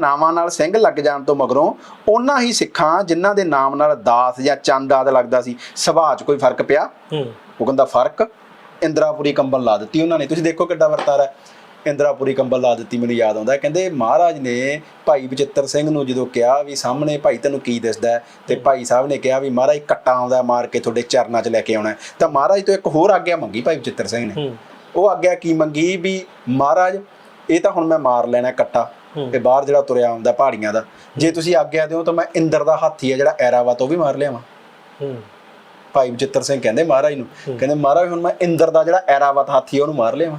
ਨਾਮਾਂ ਨਾਲ ਸਿੰਘ ਲੱਗ ਜਾਣ ਤੋਂ ਮਗਰੋਂ ਉਹਨਾਂ ਹੀ ਸਿੱਖਾਂ ਜਿਨ੍ਹਾਂ ਦੇ ਨਾਮ ਨਾਲ ਦਾਸ ਜਾਂ ਚੰਦ ਆਦ ਲੱਗਦਾ ਸੀ ਸੁਭਾਅ 'ਚ ਕੋਈ ਫ਼ਰਕ ਪਿਆ ਹੂੰ ਉਹ ਕਹਿੰਦਾ ਫ਼ਰਕ ਇੰਦਰਾਪੁਰੀ ਕੰਬਲ ਲਾ ਦਿੱਤੀ ਉਹਨਾਂ ਨੇ ਤੁਸੀਂ ਦੇਖੋ ਕਿੱਡਾ ਵਰਤਾਰਾ ਹੈ। ਇੰਦਰਾਪੁਰੀ ਕੰਬਲ ਲਾ ਦਿੱਤੀ ਮੈਨੂੰ ਯਾਦ ਆਉਂਦਾ। ਕਹਿੰਦੇ ਮਹਾਰਾਜ ਨੇ ਭਾਈ ਬਚਿੱਤਰ ਸਿੰਘ ਨੂੰ ਜਦੋਂ ਕਿਹਾ ਵੀ ਸਾਹਮਣੇ ਭਾਈ ਤੈਨੂੰ ਕੀ ਦਿਸਦਾ ਹੈ? ਤੇ ਭਾਈ ਸਾਹਿਬ ਨੇ ਕਿਹਾ ਵੀ ਮਹਾਰਾਜ ਕੱਟਾ ਆਉਂਦਾ ਮਾਰ ਕੇ ਤੁਹਾਡੇ ਚਰਨਾਂ 'ਚ ਲੈ ਕੇ ਆਉਣਾ। ਤਾਂ ਮਹਾਰਾਜ ਤੋਂ ਇੱਕ ਹੋਰ ਆਗਿਆ ਮੰਗੀ ਭਾਈ ਬਚਿੱਤਰ ਸਿੰਘ ਨੇ ਉਹ ਆਗਿਆ ਕੀ ਮੰਗੀ ਵੀ ਮਹਾਰਾਜ ਇਹ ਤਾਂ ਹੁਣ ਮੈਂ ਮਾਰ ਲੈਣਾ ਕੱਟਾ। ਤੇ ਬਾਹਰ ਜਿਹੜਾ ਤੁਰਿਆ ਆਉਂਦਾ ਪਹਾੜੀਆਂ ਦਾ ਜੇ ਤੁਸੀਂ ਆਗਿਆ ਦਿਓ ਤਾਂ ਮੈਂ ਇੰਦਰ ਦਾ ਹਾਥੀ ਹੈ ਜਿਹੜਾ ਐਰਾਵਤ ਉਹ ਵੀ ਮਾਰ ਲਿਆਵਾਂ। ਹੂੰ। ਭਾਈ ਬਚਿੱਤਰ ਸਿੰਘ ਕਹਿੰਦੇ ਮਹਾਰਾਜ ਨੂੰ ਕਹਿੰਦੇ ਮਹਾਰਾਜ ਹੁਣ ਮੈਂ ਇੰਦਰ ਦਾ ਜਿਹੜਾ ਐਰਾਵਤ ਹਾਥੀ ਆ ਉਹਨੂੰ ਮਾਰ ਲਿਆਵਾਂ।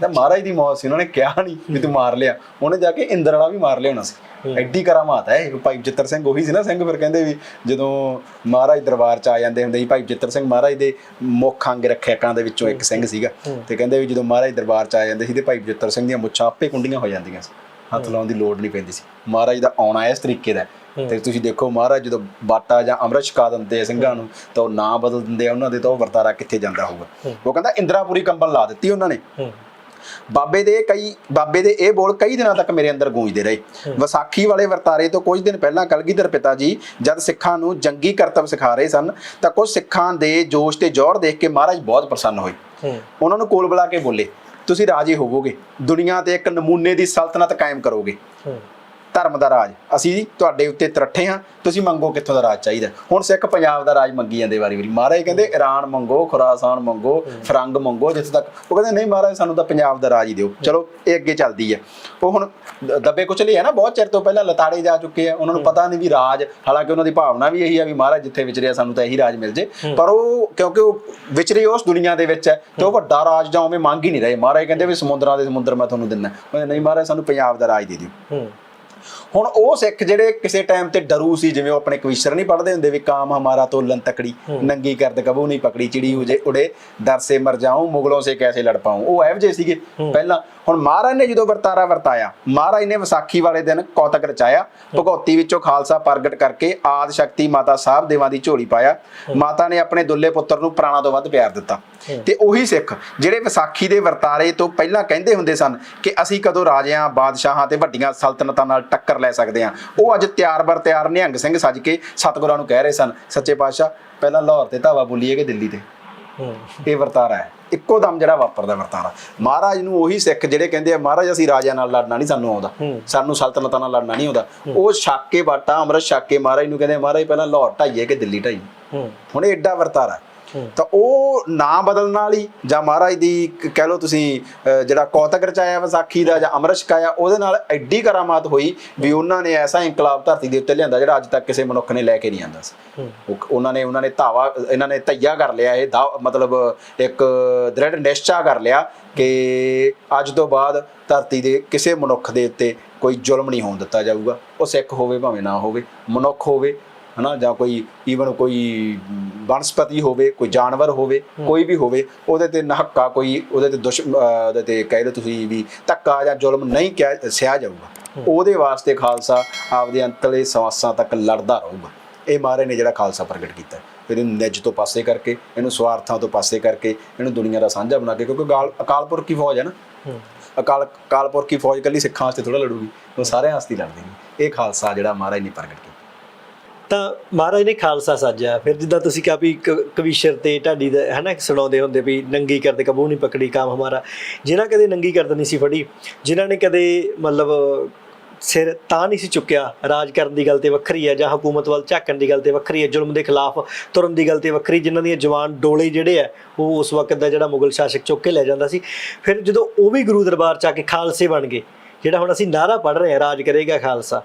ਤਾਂ ਮਹਾਰਾਜ ਦੀ ਮੌਤ ਸੀ ਉਹਨਾਂ ਨੇ ਕਿਹਾ ਨਹੀਂ ਵੀ ਤੂੰ ਮਾਰ ਲਿਆ। ਉਹਨੇ ਜਾ ਕੇ ਇੰਦਰ ਵਾਲਾ ਵੀ ਮਾਰ ਲਿਆਉਣਾ ਸੀ। ਐਡੀ ਕਰਾਮਾਤ ਹੈ ਇਹ ਭਾਈ ਬਚਿੱਤਰ ਸਿੰਘ ਉਹੀ ਸੀ ਨਾ ਸਿੰਘ ਫਿਰ ਕਹਿੰਦੇ ਵੀ ਜਦੋਂ ਮਹਾਰਾਜ ਦਰਬਾਰ ਚ ਆ ਜਾਂਦੇ ਹੁੰਦੇ ਸੀ ਭਾਈ ਬਚਿੱਤਰ ਸਿੰਘ ਮਹਾਰਾਜ ਦੇ ਮੁੱਖ ਅੰਗ ਰੱਖਿਆਕਾਂ ਦੇ ਵਿੱਚੋਂ ਇੱਕ ਸਿੰਘ ਸੀਗਾ। ਤੇ ਕਹਿੰਦੇ ਵੀ ਜਦੋਂ ਮਹਾਰਾਜ ਦਰਬਾਰ ਚ ਆ ਜਾਂਦੇ ਸੀ ਤੇ ਭਾਈ ਬਚਿੱਤਰ ਸਿੰਘ ਦੀਆਂ ਮੁੱਛਾਂ ਆਪੇ ਕੁੰਡੀਆਂ ਹੋ ਜਾਂਦੀਆਂ ਸੀ। ਹੱਥ ਲਾਉਣ ਦੀ ਲੋੜ ਨਹੀਂ ਪੈਂਦੀ ਸੀ। ਮਹਾਰਾਜ ਦਾ ਆਉਣਾ ਇਸ ਤਰੀਕੇ ਦਾ। ਤੇ ਤੁਸੀਂ ਦੇਖੋ ਮਹਾਰਾਜ ਜਦੋਂ ਬਾਟਾ ਜਾਂ ਅੰਮ੍ਰਿਤ ਛਕਾ ਦਿੰਦੇ ਸਿੰਘਾਂ ਨੂੰ ਤਾਂ ਉਹ ਨਾਂ ਬਦਲ ਦਿੰਦੇ ਆ ਉਹਨਾਂ ਦੇ ਤਾਂ ਉਹ ਵਰਤਾਰਾ ਕਿੱਥੇ ਜਾਂਦਾ ਹੋਊਗਾ? ਉਹ ਕਹਿੰਦਾ ਇੰਦਰਾਪੁਰੀ ਕੰਬਲ ਲਾ ਦਿੱਤੀ ਉਹਨਾਂ ਨੇ। ਬਾਬੇ ਦੇ ਕਈ ਬਾਬੇ ਦੇ ਇਹ ਬੋਲ ਕਈ ਦਿਨਾਂ ਤੱਕ ਮੇਰੇ ਅੰਦਰ ਗੂੰਜਦੇ ਰਹੇ। ਵਿਸਾਖੀ ਵਾਲੇ ਵਰਤਾਰੇ ਤੋਂ ਕੁਝ ਦਿਨ ਪਹਿਲਾਂ ਕਲਗੀਧਰ ਪਿਤਾ ਜੀ ਜਦ ਸਿੱਖਾਂ ਨੂੰ ਜੰਗੀ ਕਰਤੱਵ ਸਿਖਾ ਰਹੇ ਸਨ ਤਾਂ ਕੁਝ ਸਿੱਖਾਂ ਦੇ ਜੋਸ਼ ਤੇ ਜ਼ੋਰ ਦੇਖ ਕੇ ਮਹਾਰਾਜ ਬਹੁਤ ਪ੍ਰਸੰਨ ਹੋਏ। ਉਹਨਾਂ ਨੂੰ ਕੋਲ ਬੁਲਾ ਕੇ ਬੋਲੇ ਤੁਸੀਂ ਰਾਜ਼ੀ ਹੋਵੋਗੇ। ਦੁਨੀਆ ਤੇ ਇੱਕ ਨਮੂਨੇ ਦੀ ਸਲਤਨਤ ਕਾਇਮ ਕਰੋਗੇ। ਧਰਮ ਦਾ ਰਾਜ। ਅਸੀਂ ਤੁਹਾਡੇ ਉੱਤੇ ਤਰੱਠੇ ਹਾਂ, ਤੁਸੀਂ ਮੰਗੋ ਕਿੱਥੋਂ ਦਾ ਰਾਜ ਚਾਹੀਦਾ। ਹੁਣ ਸਿੱਖ ਪੰਜਾਬ ਦਾ ਰਾਜ ਮੰਗੀ ਜਾਂਦੇ ਵਾਰੀ ਵਾਰੀ। ਮਹਾਰਾਜ ਕਹਿੰਦੇ ਈਰਾਨ ਮੰਗੋ, ਖੁਰਾਸਾਨ ਮੰਗੋ, ਫਰੰਗ ਮੰਗੋ, ਜਿੱਥੇ ਤੱਕ ਉਹ ਕਹਿੰਦੇ, ਨਹੀਂ ਮਹਾਰਾਜ, ਸਾਨੂੰ ਤਾਂ ਪੰਜਾਬ ਦਾ ਰਾਜ ਹੀ ਦਿਓ। ਚਲੋ, ਇਹ ਅੱਗੇ ਚੱਲਦੀ ਹੈ। ਉਹ ਹੁਣ ਦੱਬੇ ਕੁਚਲੇ ਹੈ ਨਾ, ਬਹੁਤ ਚਿਰ ਤੋਂ ਪਹਿਲਾਂ ਲਤਾੜੇ ਜਾ ਚੁੱਕੇ ਆ। ਉਹਨਾਂ ਨੂੰ ਪਤਾ ਨਹੀਂ ਵੀ ਰਾਜ, ਹਾਲਾਂਕਿ ਉਹਨਾਂ ਦੀ ਭਾਵਨਾ ਵੀ ਇਹੀ ਆ ਵੀ ਮਹਾਰਾਜ ਜਿੱਥੇ ਵਿਚਰਿਆ ਸਾਨੂੰ ਤਾਂ ਇਹੀ ਰਾਜ ਮਿਲ ਜੇ। ਪਰ ਉਹ ਕਿਉਂਕਿ ਉਹ ਵਿਚਰੇ ਉਸ ਦੁਨੀਆ ਦੇ ਵਿੱਚ ਹੈ, ਤੇ ਉਹ ਵੱਡਾ ਰਾਜ ਜਾਂ ਉਵੇਂ ਮੰਗ ਹੀ ਨਹੀਂ ਰਹੇ। ਮਹਾਰਾਜ ਕਹਿੰਦੇ ਵੀ ਸਮੁੰਦਰਾਂ ਦੇ ਸਮੁੰਦਰ ਮੈਂ ਤੁਹਾਨੂੰ ਦਿੰਦਾ। ਨਹੀਂ ਮਹਾਰਾਜ, ਸਾਨੂੰ ਪੰਜਾਬ ਦਾ ਰਾਜ ਦੇ ਦਿਓ। ਹੁਣ ਉਹ ਸਿੱਖ ਜਿਹੜੇ ਕਿਸੇ ਟਾਈਮ ਤੇ ਡਰੂ ਸੀ ਜਿਵੇਂ ਉਹ ਆਪਣੇ ਕਵੀਸ਼ਰ ਨਹੀਂ ਪੜ੍ਹਦੇ ਹੁੰਦੇ ਵੀ ਕਾਮ ਹਮਾਰਾ ਤੋਲਨ ਤਕੜੀ ਨੰਗੀ ਕਰਦ ਕਬੂ ਨਹੀਂ ਪਕੜੀ ਚਿੜੀ ਉਜੇ ਉੜੇ ਦਰ ਸੇ ਮਰ ਜਾऊं ਮੁਗਲੋਂ ਸੇ ਕੈਸੇ ਲੜ ਪਾऊं ਉਹ ਇਹੋ ਜਿਹੇ ਸੀਗੇ ਪਹਿਲਾਂ। ਹੁਣ ਮਹਾਰਾਜ ਨੇ ਜਦੋਂ ਵਰਤਾਰਾ ਵਰਤਾਇਆ ਮਹਾਰਾਜ ਨੇ ਵਿਸਾਖੀ ਵਾਲੇ ਦਿਨ ਕੌਤਕ ਰਚਾਇਆ ਭਗਉਤੀ ਵਿੱਚੋਂ ਖਾਲਸਾ ਪ੍ਰਗਟ ਕਰਕੇ ਆਦ ਸ਼ਕਤੀ ਮਾਤਾ ਸਾਹਿਬ ਦੇਵਾਂ ਦੀ ਝੋਲੀ ਪਾਇਆ। ਮਾਤਾ ਨੇ ਆਪਣੇ ਦੁੱਲੇ ਪੁੱਤਰ ਨੂੰ ਪ੍ਰਾਣਾ ਤੋਂ ਵੱਧ ਪਿਆਰ ਦਿੱਤਾ। ਤੇ ਉਹੀ ਸਿੱਖ ਜਿਹੜੇ ਵਿਸਾਖੀ ਦੇ ਵਰਤਾਰੇ ਤੋਂ ਪਹਿਲਾਂ ਕਹਿੰਦੇ ਹੁੰਦੇ ਸਨ ਕਿ ਅਸੀਂ ਕਦੋਂ ਰਾਜਿਆਂ ਬਾਦਸ਼ਾਹਾਂ ਤੇ ਵੱਡੀਆਂ ਸਲਤਨਤਾਂ ਨਾਲ ਟੱਕਰ ਲੈ ਸਕਦੇ ਹਾਂ। ਉਹ ਅੱਜ ਤਿਆਰ ਬਰ ਤਿਆਰ ਨਿਹੰਗ ਸਿੰਘ ਸੱਜ ਕੇ ਸਤਿਗੁਰਾਂ ਨੂੰ ਕਹਿ ਰਹੇ ਸਨ ਸੱਚੇ ਪਾਤਸ਼ਾਹ ਪਹਿਲਾਂ ਲਾਹੌਰ ਤੇ ਧਾਵਾ ਬੋਲੀਏ ਕਿ ਦਿੱਲੀ ਤੇ? ਇਹ ਵਰਤਾਰਾ ਹੈ। ਇੱਕੋ ਦਮ ਜਿਹੜਾ ਵਾਪਰਦਾ ਵਰਤਾਰਾ। ਮਹਾਰਾਜ ਨੂੰ ਉਹੀ ਸਿੱਖ ਜਿਹੜੇ ਕਹਿੰਦੇ ਆ ਮਹਾਰਾਜ ਅਸੀਂ ਰਾਜਿਆਂ ਨਾਲ ਲੜਨਾ ਨਹੀਂ ਸਾਨੂੰ ਆਉਂਦਾ। ਸਾਨੂੰ ਸਲਤਨਤਾਂ ਨਾਲ ਲੜਨਾ ਨਹੀਂ ਆਉਂਦਾ। ਉਹ ਛੱਕ ਕੇ ਬਾਟਾ ਅੰਮ੍ਰਿਤ ਛੱਕ ਕੇ ਮਹਾਰਾਜ ਨੂੰ ਕਹਿੰਦੇ ਮਹਾਰਾਜ ਪਹਿਲਾਂ ਲਾਹੌਰ ਢਾਈਏ ਕਿ ਦਿੱਲੀ ਢਾਈਏ? ਹੂੰ। ਹੁਣ ਇਹ ਏਡਾ ਵਰਤਾਰਾ। ਤਾਂ ਉਹ ਨਾਂ ਬਦਲਣ ਹੀ ਜਾਂ ਮਹਾਰਾਜ ਦੀ ਕਹਿ ਲਓ ਤੁਸੀਂ ਜਿਹੜਾ ਕੌਤਕ ਰਚਾਇਆ ਵਿਸਾਖੀ ਦਾ ਜਾਂ ਅੰਮ੍ਰਿਤ ਛਕਾਇਆ ਉਹਦੇ ਨਾਲ ਐਡੀ ਕਰਾਮਾਤ ਹੋਈ ਵੀ ਉਹਨਾਂ ਨੇ ਐਸਾ ਇਨਕਲਾਬ ਧਰਤੀ ਦੇ ਉੱਤੇ ਲਿਆਂਦਾ ਜਿਹੜਾ ਅੱਜ ਤੱਕ ਕਿਸੇ ਮਨੁੱਖ ਨੇ ਲੈ ਕੇ ਨਹੀਂ ਆਂਦਾ ਸੀ। ਉਹਨਾਂ ਨੇ ਉਹਨਾਂ ਨੇ ਧਾਵਾ ਇਹਨਾਂ ਨੇ ਧਈਆ ਕਰ ਲਿਆ ਇਹ ਦਾ- ਮਤਲਬ ਇੱਕ ਦ੍ਰਿੜ ਨਿਸ਼ਚਾ ਕਰ ਲਿਆ ਕਿ ਅੱਜ ਤੋਂ ਬਾਅਦ ਧਰਤੀ ਦੇ ਕਿਸੇ ਮਨੁੱਖ ਦੇ ਉੱਤੇ ਕੋਈ ਜ਼ੁਲਮ ਨਹੀਂ ਹੋਣ ਦਿੱਤਾ ਜਾਊਗਾ। ਉਹ ਸਿੱਖ ਹੋਵੇ ਭਾਵੇਂ ਨਾ ਹੋਵੇ ਮਨੁੱਖ ਹੋਵੇ ਹਨਾ ਜਾਂ ਕੋਈ ਈਵਨ ਕੋਈ ਬਨਸਪਤੀ ਹੋਵੇ ਕੋਈ ਜਾਨਵਰ ਹੋਵੇ ਕੋਈ ਵੀ ਹੋਵੇ ਉਹਦੇ ਤੇ ਨਹੱਕਾ ਕੋਈ ਉਹਦੇ ਤੇ ਦੁਸ਼ ਅਹ ਉਹਦੇ ਤੇ ਕਹਿ ਲਓ ਤੁਸੀਂ ਵੀ ਧੱਕਾ ਜਾਂ ਜ਼ੁਲਮ ਨਹੀਂ ਕਿਹਾ ਸਿਆ ਜਾਊਗਾ। ਉਹਦੇ ਵਾਸਤੇ ਖਾਲਸਾ ਆਪਦੇ ਅੰਤਲੇ ਸਵਾਸਾਂ ਤੱਕ ਲੜਦਾ ਰਹੂਗਾ। ਇਹ ਮਹਾਰਾਜ ਨੇ ਜਿਹੜਾ ਖਾਲਸਾ ਪ੍ਰਗਟ ਕੀਤਾ ਫਿਰ ਇਹਨੂੰ ਨਿੱਜ ਤੋਂ ਪਾਸੇ ਕਰਕੇ ਇਹਨੂੰ ਸਵਾਰਥਾਂ ਤੋਂ ਪਾਸੇ ਕਰਕੇ ਇਹਨੂੰ ਦੁਨੀਆ ਦਾ ਸਾਂਝਾ ਬਣਾ ਕੇ ਕਿਉਂਕਿ ਗਾਲ ਅਕਾਲ ਪੁਰਖ ਦੀ ਫੌਜ ਹੈ ਨਾ। ਅਕਾਲ ਅਕਾਲ ਪੁਰਖ ਦੀ ਫੌਜ ਇਕੱਲੀ ਸਿੱਖਾਂ ਵਾਸਤੇ ਥੋੜਾ ਲੜੂਗੀ ਉਹ ਸਾਰਿਆਂ ਵਾਸਤੇ ਲੜਦੀ ਹੈ। ਇਹ ਖਾਲਸਾ ਜਿਹੜਾ ਮਹਾਰਾਜ ਨੇ ਪ੍ਰਗਟ ਕੀਤਾ। ਤਾਂ ਮਹਾਰਾਜ ਨੇ ਖਾਲਸਾ ਸਾਜਿਆ। ਫਿਰ ਜਿੱਦਾਂ ਤੁਸੀਂ ਕਿਹਾ ਵੀ ਕ- ਕਵੀਸ਼ਰ ਤੇ ਢਾਡੀ ਦਾ ਹੈ ਨਾ ਸੁਣਾਉਂਦੇ ਹੁੰਦੇ ਵੀ ਨੰਗੀ ਕਰਦੇ ਕਬੂ ਨਹੀਂ ਪਕੜੀ ਕਾਮ ਹਮਾਰਾ। ਜਿਨ੍ਹਾਂ ਕਦੇ ਨੰਗੀ ਕਰਦ ਨਹੀਂ ਸੀ ਫੜੀ, ਜਿਨ੍ਹਾਂ ਨੇ ਕਦੇ ਮਤਲਬ ਸਿਰ ਤਾਂ ਨਹੀਂ ਸੀ ਚੁੱਕਿਆ, ਰਾਜ ਕਰਨ ਦੀ ਗੱਲ ਤੇ ਵੱਖਰੀ ਹੈ ਜਾਂ ਹਕੂਮਤ ਵੱਲ ਝਾਕਣ ਦੀ ਗੱਲ ਤੇ ਵੱਖਰੀ ਹੈ, ਜ਼ੁਲਮ ਦੇ ਖਿਲਾਫ ਤੁਰਨ ਦੀ ਗੱਲ ਤੇ ਵੱਖਰੀ, ਜਿਨ੍ਹਾਂ ਦੀਆਂ ਜਵਾਨ ਡੋਲੇ ਜਿਹੜੇ ਆ ਉਹ ਉਸ ਵਕਤ ਦਾ ਜਿਹੜਾ ਮੁਗਲ ਸ਼ਾਸਕ ਚੁੱਕ ਕੇ ਲੈ ਜਾਂਦਾ ਸੀ। ਫਿਰ ਜਦੋਂ ਉਹ ਵੀ ਗੁਰੂ ਦਰਬਾਰ ਚ ਆ ਕੇ ਖਾਲਸੇ ਬਣ ਗਏ, ਜਿਹੜਾ ਹੁਣ ਅਸੀਂ ਨਾਰਾ ਪੜ ਰਹੇ ਹਾਂ, ਰਾਜ ਕਰੇਗਾ ਖਾਲਸਾ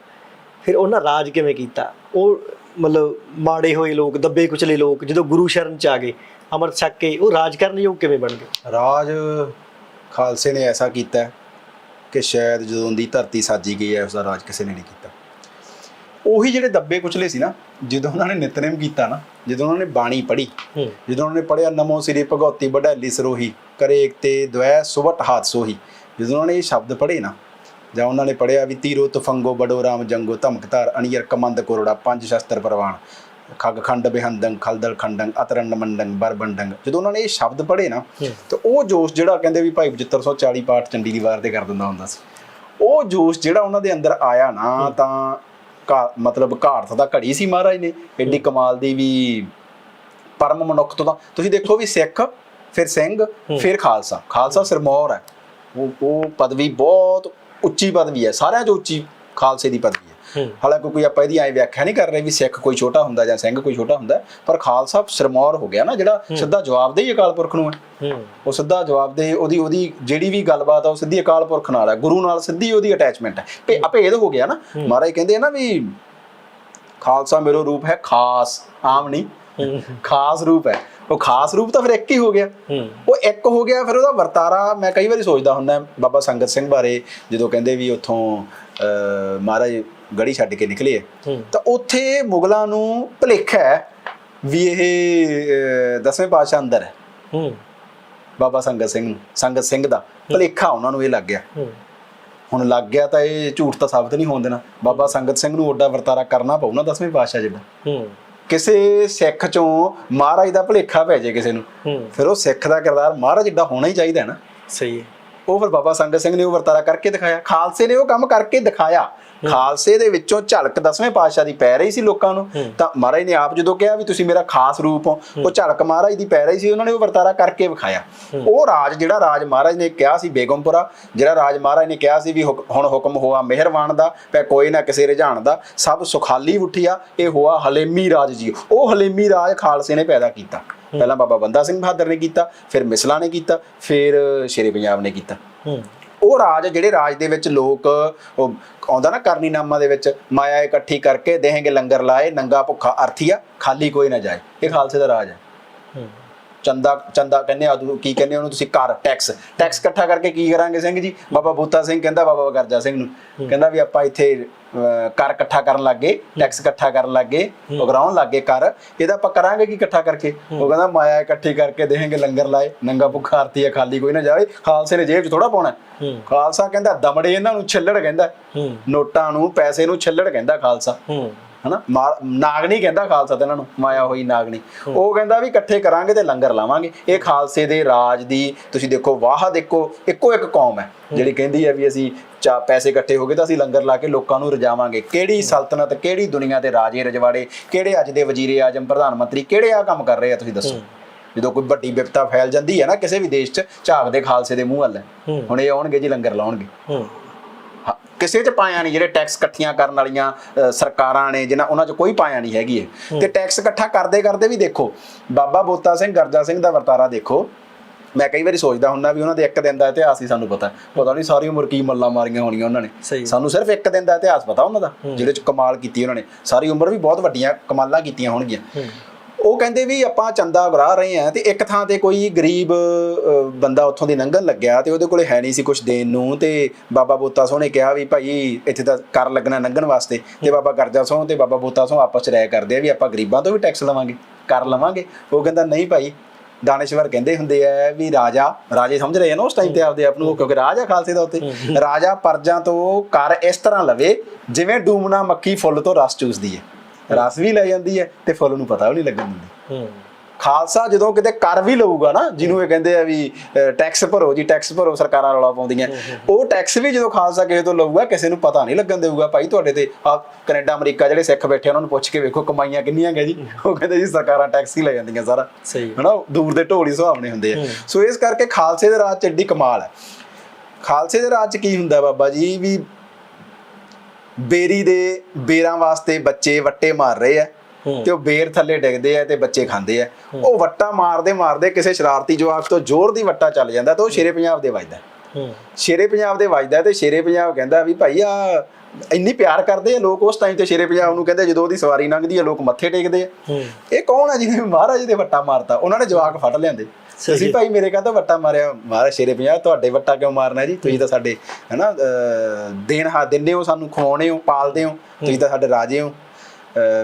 ਫਿਰ ਉਹਨਾਂ ਰਾਜ ਕਿਵੇਂ ਕੀਤਾ? ਉਹ ਮਤਲਬ ਮਾੜੇ ਹੋਏ ਲੋਕ ਦੱਬੇ ਕੁਚਲੇ ਲੋਕ ਜਦੋਂ ਗੁਰੂ ਸ਼ਰਨ ਚ ਆ ਗਏ ਅੰਮ੍ਰਿਤ ਛਕ ਕੇ ਉਹ ਰਾਜ ਕਰਨ ਯੋਗ ਕਿਵੇਂ ਬਣ ਗਏ? ਰਾਜ ਖਾਲਸੇ ਨੇ ਐਸਾ ਕੀਤਾ ਕਿ ਸ਼ਾਇਦ ਜਦੋਂ ਦੀ ਧਰਤੀ ਸਾਜੀ ਗਈ ਹੈ ਉਸ ਦਾ ਰਾਜ ਕਿਸੇ ਨੇ ਨਹੀਂ ਕੀਤਾ। ਉਹੀ ਜਿਹੜੇ ਦੱਬੇ ਕੁਚਲੇ ਸੀ ਨਾ ਜਦੋਂ ਉਹਨਾਂ ਨੇ ਨਿਤਨੇਮ ਕੀਤਾ ਨਾ ਜਦੋਂ ਉਹਨਾਂ ਨੇ ਬਾਣੀ ਪੜ੍ਹੀ ਜਦੋਂ ਉਹਨਾਂ ਨੇ ਪੜਿਆ ਨਮੋ ਸ੍ਰੀ ਭਗਵਤੀ ਵਡਾਲੀ ਸਰੋਹੀ ਕਰੇ ਏਕ ਤੇ ਦ્વੈ ਸੁਵਟ ਸੋਹੀ ਜਦੋਂ ਉਹਨਾਂ ਨੇ ਇਹ ਸ਼ਬਦ ਪੜ੍ਹੇ ਨਾ ਜਾਂ ਉਹਨਾਂ ਨੇ ਪੜਿਆ ਵੀ ਤੀਰੋ ਤਫੰਗੋ ਬੜੋ ਰਾਮ ਜੰਗੋ ਧਮਕਤਾਰ ਅਣੀਰ ਕਮੰਦ ਕੋਰੜਾ ਪੰਜ ਸ਼ਸਤਰ ਪ੍ਰਵਾਨ ਖਗ ਖੰਡ ਬਿਹੰਦੰ ਖਲਦਲ ਖੰਡੰ ਅਤਰੰਡ ਮੰਡੰ ਬਰਬੰਡੰ। ਜਦੋਂ ਉਹਨਾਂ ਨੇ ਇਹ ਸ਼ਬਦ ਪੜ੍ਹੇ ਨਾ। ਤੇ ਉਹ ਜੋਸ਼ ਜਿਹੜਾ ਕਹਿੰਦੇ ਵੀ ਭਾਈ 7540 ਪਾਠ ਚੰਡੀ ਦੀ ਵਾਰ ਤੇ ਕਰ ਦਿੰਦਾ ਹੁੰਦਾ ਸੀ। ਉਹ ਜੋਸ਼ ਜਿਹੜਾ ਉਹਨਾਂ ਦੇ ਅੰਦਰ ਆਇਆ ਨਾ ਤਾਂ ਮਤਲਬ ਘਾਟ ਦਾ ਘੜੀ ਸੀ ਮਹਾਰਾਜ ਨੇ। ਐਡੀ ਕਮਾਲ ਦੀ ਵੀ ਪਰਮ ਮਨੁੱਖ ਤੋਂ ਤਾਂ। ਤੁਸੀਂ ਦੇਖੋ ਵੀ ਸਿੱਖ ਫਿਰ ਸਿੰਘ ਫਿਰ ਖਾਲਸਾ। ਖਾਲਸਾ ਸਿਰਮੌਰ ਹੈ। ਉਹ ਉਹ ਪਦਵੀ ਬਹੁਤ ਉੱਚੀ ਪਦਵੀ ਹੈ ਸਾਰਿਆਂ ਤੋਂ ਉੱਚੀ ਖਾਲਸੇ ਦੀ ਪਦਵੀ ਹੈ। ਹਾਲਾਂਕਿ ਕੋਈ ਆਪਾਂ ਇਹਦੀ ਐ ਵਿਆਖਿਆ ਨਹੀਂ ਕਰ ਰਹੇ ਵੀ ਸਿੱਖ ਕੋਈ ਛੋਟਾ ਹੁੰਦਾ ਜਾਂ ਸਿੰਘ ਕੋਈ ਛੋਟਾ ਹੁੰਦਾ ਪਰ ਖਾਲਸਾ ਸਿਰਮੌਰ ਹੋ ਗਿਆ ਨਾ ਜਿਹੜਾ ਸਿੱਧਾ ਜਵਾਬ ਦੇ ਹੀ ਅਕਾਲ ਪੁਰਖ ਨੂੰ ਹੈ। ਉਹ ਸਿੱਧਾ ਜਵਾਬ ਦੇ ਉਹਦੀ ਉਹਦੀ ਜਿਹੜੀ ਵੀ ਗੱਲਬਾਤ ਆ ਉਹ ਸਿੱਧੀ ਅਕਾਲ ਪੁਰਖ ਨਾਲ ਹੈ ਗੁਰੂ ਨਾਲ ਸਿੱਧੀ ਉਹਦੀ ਅਟੈਚਮੈਂਟ ਹੈ। ਭੇ ਅਭੇਦ ਹੋ ਗਿਆ ਨਾ। ਮਹਾਰਾਜ ਕਹਿੰਦੇ ਆ ਨਾ ਵੀ ਖਾਲਸਾ ਮੇਰੋ ਰੂਪ ਹੈ ਖਾਸ ਆਮ ਨਹੀਂ। ਖਾਸ ਰੂਪ ਹੈ। ਉਹ ਖਾਸ ਰੂਪ ਤਾਂ ਫਿਰ ਇੱਕ ਹੀ ਹੋ ਗਿਆ। ਉਹ ਇੱਕ ਹੋ ਗਿਆ ਫਿਰ ਉਹਦਾ ਵਰਤਾਰਾ ਮੈਂ ਕਈ ਵਾਰੀ ਸੋਚਦਾ ਹੁੰਦਾ ਬਾਬਾ ਸੰਗਤ ਸਿੰਘ ਬਾਰੇ ਜਦੋਂ ਕਹਿੰਦੇ ਵੀ ਉੱਥੋਂ ਮਹਾਰਾਜ ਗੜੀ ਛੱਡ ਕੇ ਨਿਕਲੇ ਤਾਂ ਉੱਥੇ ਮੁਗਲਾਂ ਨੂੰ ਭੁਲੇਖਾ ਹੈ ਵੀ ਇਹ ਦਸਵੇਂ ਪਾਤਸ਼ਾਹ ਅੰਦਰ ਹੈ। ਹੂੰ। ਬਾਬਾ ਸੰਗਤ ਸਿੰਘ ਸੰਗਤ ਸਿੰਘ ਦਾ ਭੁਲੇਖਾ ਉਹਨਾਂ ਨੂੰ ਇਹ ਲੱਗ ਗਿਆ। ਹੂੰ। ਹੁਣ ਲੱਗ ਗਿਆ ਤਾਂ ਇਹ ਝੂਠ ਤਾਂ ਸਾਬਤ ਨਹੀਂ ਹੋਣ ਦੇਣਾ। ਬਾਬਾ ਸੰਗਤ ਸਿੰਘ ਨੂੰ ਓਡਾ ਵਰਤਾਰਾ ਕਰਨਾ ਪਊ ਨਾ ਦਸਵੇਂ ਪਾਤਸ਼ਾਹ ਹੂੰ। ਕਿਸੇ ਸਿੱਖ ਚੋਂ ਮਹਾਰਾਜ ਦਾ ਭੁਲੇਖਾ ਪੈ ਜੇ ਕਿਸੇ ਨੂੰ ਫਿਰ ਉਹ ਸਿੱਖ ਦਾ ਕਿਰਦਾਰ ਮਹਾਰਾਜ ਜਿੱਡਾ ਹੋਣਾ ਹੀ ਚਾਹੀਦਾ ਹੈ ਨਾ। ਸਹੀ ਹੈ। ਉਹ ਫਿਰ ਬਾਬਾ ਸੰਗਤ ਸਿੰਘ ਨੇ ਉਹ ਵਰਤਾਰਾ ਕਰਕੇ ਦਿਖਾਇਆ ਖਾਲਸੇ ਨੇ ਉਹ ਕੰਮ ਕਰਕੇ ਦਿਖਾਇਆ। ਖਾਲਸੇ ਦੇ ਵਿੱਚੋਂ ਝਲਕ ਦਸਵੇਂ ਪਾਤਸ਼ਾਹ ਦੀ ਪੈ ਰਹੀ ਸੀ ਲੋਕਾਂ ਨੂੰ ਤਾਂ ਮਹਾਰਾਜ ਨੇ ਆਪ ਜਦੋਂ ਕਿਹਾ ਵੀ ਤੁਸੀਂ ਮੇਰਾ ਖਾਸ ਰੂਪ ਹੋ ਉਹ ਝਲਕ ਮਹਾਰਾਜ ਦੀ ਪੈ ਰਹੀ ਸੀ ਉਹਨਾਂ ਨੇ ਉਹ ਵਰਤਾਰਾ ਕਰਕੇ ਵਿਖਾਇਆ। ਉਹ ਰਾਜ ਜਿਹੜਾ ਰਾਜ ਮਹਾਰਾਜ ਨੇ ਕਿਹਾ ਸੀ ਬੇਗਮਪੁਰਾ ਜਿਹੜਾ ਰਾਜ ਮਹਾਰਾਜ ਨੇ ਕਿਹਾ ਸੀ ਵੀ ਹੁਣ ਹੁਕਮ ਹੋਆ ਮਿਹਰਬਾਨ ਦਾ ਪੈ ਕੋਈ ਨਾ ਕਿਸੇ ਰਝਾਣ ਦਾ ਸਭ ਸੁਖਾਲੀ ਉਠਿਆ ਇਹ ਹੋਆ ਹਲੇਮੀ ਰਾਜ ਜੀ। ਉਹ ਹਲੇਮੀ ਰਾਜ ਖਾਲਸੇ ਨੇ ਪੈਦਾ ਕੀਤਾ। ਪਹਿਲਾਂ ਬਾਬਾ ਬੰਦਾ ਸਿੰਘ ਬਹਾਦਰ ਨੇ ਕੀਤਾ ਫਿਰ ਮਿਸਲਾ ਨੇ ਕੀਤਾ ਫਿਰ ਸ਼ੇਰੇ ਪੰਜਾਬ ਨੇ ਕੀਤਾ। ਉਹ ਰਾਜ ਜਿਹੜੇ ਰਾਜ ਦੇ ਵਿੱਚ ਲੋਕ ਆਉਂਦਾ ਨਾ ਕਰਨੀ ਨਾਮਾ ਦੇ ਵਿੱਚ, ਮਾਇਆ ਇਕੱਠੀ ਕਰਕੇ ਦੇਹੇਂਗੇ ਲੰਗਰ ਲਾਏ, ਨੰਗਾ ਭੁੱਖਾ ਅਰਥੀਆ ਖਾਲੀ ਕੋਈ ਨਾ ਜਾਏ। ਇਹ ਖਾਲਸੇ ਦਾ ਰਾਜ ਹੈ। ਚੰਦਾ ਚੰਦਾ ਕਹਿੰਦੇ ਆ ਕੀ ਕਹਿੰਦੇ ਉਹਨੂੰ ਤੁਸੀਂ ਕਰ ਟੈਕਸ ਟੈਕਸ ਇਕੱਠਾ ਕਰਕੇ ਕੀ ਕਰਾਂਗੇ ਸਿੰਘ ਜੀ? ਬਾਬਾ ਬੂਤਾ ਸਿੰਘ ਕਹਿੰਦਾ ਬਾਬਾ ਗਰਜਾ ਸਿੰਘ ਨੂੰ। ਕਹਿੰਦਾ ਵੀ ਆਪਾਂ ਇੱਥੇ ਕਰ ਇਕੱਠਾ ਕਰਨ ਲੱਗੇ ਟੈਕਸ ਇਕੱਠਾ ਕਰਨ ਲੱਗੇ ਉਗਰਾਉਣ ਲੱਗੇ ਕਰ ਇਹਦਾ ਆਪਾਂ ਕਰਾਂਗੇ ਕੀ ਇਕੱਠਾ ਕਰਕੇ? ਉਹ ਕਹਿੰਦਾ ਮਾਇਆ ਇਕੱਠੀ ਕਰਕੇ ਦੇਹਾਂਗੇ ਲੰਗਰ ਲਾਏ। ਨੰਗਾ ਭੁੱਖਾ ਆਰਤੀ ਆ ਖਾਲੀ ਕੋਈ ਨਾ ਜਾਵੇ। ਖਾਲਸੇ ਨੇ ਜੇਬ 'ਚ ਥੋੜਾ ਪਾਉਣਾ। ਖਾਲਸਾ ਕਹਿੰਦਾ ਦਮੜੇ ਇਹਨਾਂ ਨੂੰ ਛੱਲੜ ਕਹਿੰਦਾ। ਨੋਟਾਂ ਨੂੰ ਪੈਸੇ ਨੂੰ ਛੱਲੜ ਕਹਿੰਦਾ ਖਾਲਸਾ। ਹਨਾ? ਨਾਗਣੀ ਕਹਿੰਦਾ ਖਾਲਸਾ ਤੇ ਇਹਨਾਂ ਨੂੰ ਮਾਇਆ ਹੋਈ ਨਾਗਣੀ। ਉਹ ਕਹਿੰਦਾ ਵੀ ਇਕੱਠੇ ਕਰਾਂਗੇ ਤੇ ਲੰਗਰ ਲਾਵਾਂਗੇ। ਇਹ ਖਾਲਸੇ ਦੇ ਰਾਜ ਦੀ ਤੁਸੀਂ ਦੇਖੋ ਵਾਹ ਦੇਖੋ ਇੱਕੋ ਇੱਕ ਕੌਮ ਹੈ ਜਿਹੜੀ ਕਹਿੰਦੀ ਹੈ ਵੀ ਅਸੀਂ ਚਾ ਪੈਸੇ ਇਕੱਠੇ ਹੋ ਗਏ ਤਾਂ ਅਸੀਂ ਲੰਗਰ ਲਾ ਕੇ ਲੋਕਾਂ ਨੂੰ ਰਜਾਵਾਂਗੇ। ਕਿਹੜੀ ਸਲਤਨਤ ਕਿਹੜੀ ਦੁਨੀਆ ਦੇ ਰਾਜੇ ਰਜਵਾੜੇ ਕਿਹੜੇ ਅੱਜ ਦੇ ਵਜ਼ੀਰੇ ਆਜਮ ਪ੍ਰਧਾਨ ਮੰਤਰੀ ਕਿਹੜੇ ਆ ਕੰਮ ਕਰ ਰਹੇ ਆ ਤੁਸੀਂ ਦੱਸੋ। ਜਦੋਂ ਕੋਈ ਵੱਡੀ ਵਿਪਤਾ ਫੈਲ ਜਾਂਦੀ ਹੈ ਨਾ ਕਿਸੇ ਵੀ ਦੇਸ਼ 'ਚ ਝਾਕਦੇ ਖਾਲਸੇ ਦੇ ਮੂੰਹ ਵੱਲ। ਹੁਣ ਇਹ ਆਉਣਗੇ ਜੀ ਲੰਗਰ ਲਾਉਣਗੇ। ਕਿਸੇ 'ਚ ਪਾਇਆ ਨਹੀਂ ਜਿਹੜੇ ਟੈਕਸ ਇਕੱਠੀਆਂ ਕਰਨ ਵਾਲੀਆਂ ਸਰਕਾਰਾਂ ਨੇ ਜਿਨ੍ਹਾਂ ਉਹਨਾਂ 'ਚ ਕੋਈ ਪਾਇਆ ਨਹੀਂ ਹੈਗੀ ਇਹ। ਤੇ ਟੈਕਸ ਇਕੱਠਾ ਕਰਦੇ ਕਰਦੇ ਵੀ ਦੇਖੋ ਬਾਬਾ ਬੋਤਾ ਸਿੰਘ ਗਰਜਾ ਸਿੰਘ ਦਾ ਵਰਤਾਰਾ ਦੇਖੋ। ਮੈਂ ਕਈ ਵਾਰੀ ਸੋਚਦਾ ਹੁੰਦਾ ਵੀ ਉਹਨਾਂ ਦੇ ਇੱਕ ਦਿਨ ਦਾ ਇਤਿਹਾਸ ਹੀ ਸਾਨੂੰ ਪਤਾ। ਪਤਾ ਨਹੀਂ ਸਾਰੀ ਉਮਰ ਕੀ ਮੱਲਾਂ ਮਾਰੀਆਂ ਹੋਣੀਆਂ ਉਹਨਾਂ ਨੇ। ਸਾਨੂੰ ਸਿਰਫ ਇੱਕ ਦਿਨ ਦਾ ਇਤਿਹਾਸ ਪਤਾ ਉਹਨਾਂ ਦਾ ਜਿਹੜੇ 'ਚ ਕਮਾਲ ਕੀਤੀ ਉਹਨਾਂ ਨੇ। ਸਾਰੀ ਉਮਰ ਵੀ ਬਹੁਤ ਵੱਡੀਆਂ ਕਮਾਲਾਂ ਕੀਤੀਆਂ ਹੋਣਗੀਆਂ। ਹੂੰ। ਉਹ ਕਹਿੰਦੇ ਵੀ ਆਪਾਂ ਚੰਦਾ ਉਗਰਾ ਰਹੇ ਆ ਤੇ ਇੱਕ ਥਾਂ ਤੇ ਕੋਈ ਗਰੀਬ ਬੰਦਾ ਉੱਥੋਂ ਦੀ ਲੰਘਣ ਲੱਗਿਆ ਤੇ ਉਹਦੇ ਕੋਲੇ ਹੈ ਨਹੀਂ ਸੀ ਕੁਝ ਦੇਣ ਨੂੰ ਤੇ ਬਾਬਾ ਬੋਤਾ ਸੋਹ ਨੇ ਕਿਹਾ ਵੀ ਭਾਈ ਇੱਥੇ ਤਾਂ ਕਰ ਲੱਗਣਾ ਲੰਘਣ ਵਾਸਤੇ ਤੇ ਬਾਬਾ ਗਰਜਾ ਸੋਹ ਤੇ ਬਾਬਾ ਬੋਤਾ ਸੋਹ ਆਪਸ ਚ ਰਾਇ ਕਰਦੇ ਆ ਵੀ ਆਪਾਂ ਗਰੀਬਾਂ ਤੋਂ ਵੀ ਟੈਕਸ ਲਵਾਂਗੇ ਕਰ ਲਵਾਂਗੇ। ਉਹ ਕਹਿੰਦਾ ਨਹੀਂ ਭਾਈ ਦਾਨੇਸ਼ਵਰ ਕਹਿੰਦੇ ਹੁੰਦੇ ਆ ਵੀ ਰਾਜਾ ਰਾਜੇ ਸਮਝ ਰਹੇ ਆ ਨਾ ਉਸ ਟਾਈਮ ਤੇ ਆਪਦੇ ਆਪ ਨੂੰ ਕਿਉਂਕਿ ਰਾਜ ਆ ਖਾਲਸੇ ਦਾ ਉੱਤੇ ਰਾਜਾ ਪਰਜਾਂ ਤੋਂ ਕਰ ਇਸ ਤਰ੍ਹਾਂ ਲਵੇ ਜਿਵੇਂ ਡੂਮਣਾ ਮੱਖੀ ਫੁੱਲ ਤੋਂ ਰਸ ਚੂਸਦੀ ਹੈ। ਰਸ ਵੀ ਲੈ ਜਾਂਦੀ ਹੈ ਤੇ ਫੁੱਲ ਨੂੰ ਪਤਾ ਵੀ ਨਹੀਂ ਲੱਗਣ ਦਿੰਦੀ। ਹੂੰ। ਖਾਲਸਾ ਜਦੋਂ ਕਿਤੇ ਕਰ ਵੀ ਲਊਗਾ ਨਾ ਜਿਹਨੂੰ ਇਹ ਕਹਿੰਦੇ ਆ ਵੀ ਟੈਕਸ ਭਰੋ ਜੀ ਟੈਕਸ ਭਰੋ ਸਰਕਾਰਾਂ ਰੌਲਾ ਪਾਉਂਦੀਆਂ। ਉਹ ਟੈਕਸ ਵੀ ਜਦੋਂ ਖਾਲਸਾ ਕਿਸੇ ਤੋਂ ਲਊਗਾ ਕਿਸੇ ਨੂੰ ਪਤਾ ਨਹੀਂ ਲੱਗਣ ਦੇਊਗਾ। ਭਾਈ ਤੁਹਾਡੇ ਤੇ ਆ ਕੈਨੇਡਾ ਅਮਰੀਕਾ ਜਿਹੜੇ ਸਿੱਖ ਬੈਠੇ ਉਹਨਾਂ ਨੂੰ ਪੁੱਛ ਕੇ ਵੇਖੋ ਕਮਾਈਆਂ ਕਿੰਨੀਆਂ ਗਏ ਜੀ। ਉਹ ਕਹਿੰਦੇ ਜੀ ਸਰਕਾਰਾਂ ਟੈਕਸ ਹੀ ਲੈ ਜਾਂਦੀਆਂ ਸਾਰਾ। ਸਹੀ। ਹਨਾ ਦੂਰ ਦੇ ਢੋਲੀ ਸੁਹਾਵਣੇ ਹੁੰਦੇ ਆ। ਸੋ ਇਸ ਕਰਕੇ ਖਾਲਸੇ ਦੇ ਰਾਜ ਚ ਐਡੀ ਕਮਾਲ ਹੈ। ਖਾਲਸੇ ਦੇ ਰਾਜ ਚ ਕੀ ਹੁੰਦਾ ਬਾਬਾ ਜੀ ਵੀ ਬੇਰੀ ਦੇ ਬੇਰਾਂ ਵਾਸਤੇ ਬੱਚੇ ਵੱਟੇ ਮਾਰ ਰਹੇ ਆ। ਤੇ ਉਹ ਬੇਰ ਥੱਲੇ ਡਿੱਗਦੇ ਆ ਤੇ ਬੱਚੇ ਖਾਂਦੇ ਆ। ਉਹ ਵੱਟਾ ਮਾਰਦੇ ਮਾਰਦੇ ਕਿਸੇ ਸ਼ਰਾਰਤੀ ਜਵਾਕ ਤੋਂ ਜ਼ੋਰ ਦੀ ਵੱਟਾ ਚੱਲ ਜਾਂਦਾ ਤੇ ਉਹ ਸ਼ੇਰੇ ਪੰਜਾਬ ਦੇ ਵੱਜਦਾ। ਸ਼ੇਰੇ ਪੰਜਾਬ ਦੇ ਵੱਜਦਾ ਤੇ ਸ਼ੇਰੇ ਪੰਜਾਬ ਕਹਿੰਦਾ ਵੀ ਭਾਈ ਆ ਇੰਨੀ ਪਿਆਰ ਕਰਦੇ ਆ ਲੋਕ ਉਸ ਟਾਈਮ ਤੇ ਸ਼ੇਰੇ ਪੰਜਾਬ ਨੂੰ ਕਹਿੰਦੇ ਜਦੋਂ ਉਹਦੀ ਸਵਾਰੀ ਲੰਘਦੀ ਆ ਲੋਕ ਮੱਥੇ ਟੇਕਦੇ ਆ। ਇਹ ਕੌਣ ਆ ਜਿਹਨੇ ਮਹਾਰਾਜ ਦੇ ਵੱਟਾ ਮਾਰਤਾ? ਉਹਨਾਂ ਨੇ ਜਵਾਕ ਫੜ ਲਿਆਂਦੇ। ਸਹੀ ਤੁਸੀਂ ਭਾਈ ਮੇਰੇ ਕਾਹਤੋਂ ਵੱਟਾ ਮਾਰਿਆ ਮਹਾਰਾਜ ਸ਼ੇਰੇ ਪੰਜਾਬ ਤੁਹਾਡੇ ਵੱਟਾ ਕਿਉਂ ਮਾਰਨਾ ਜੀ? ਤੁਸੀਂ ਤਾਂ ਸਾਡੇ ਹਨਾ ਦੇਣ ਹਾ ਦਿੰਦੇ ਹੋ ਸਾਨੂੰ ਖਵਾਉਣੇ ਹੋ ਪਾਲਦੇ ਹੋ ਤੁਸੀਂ ਤਾਂ ਸਾਡੇ ਰਾਜੇ ਹੋ।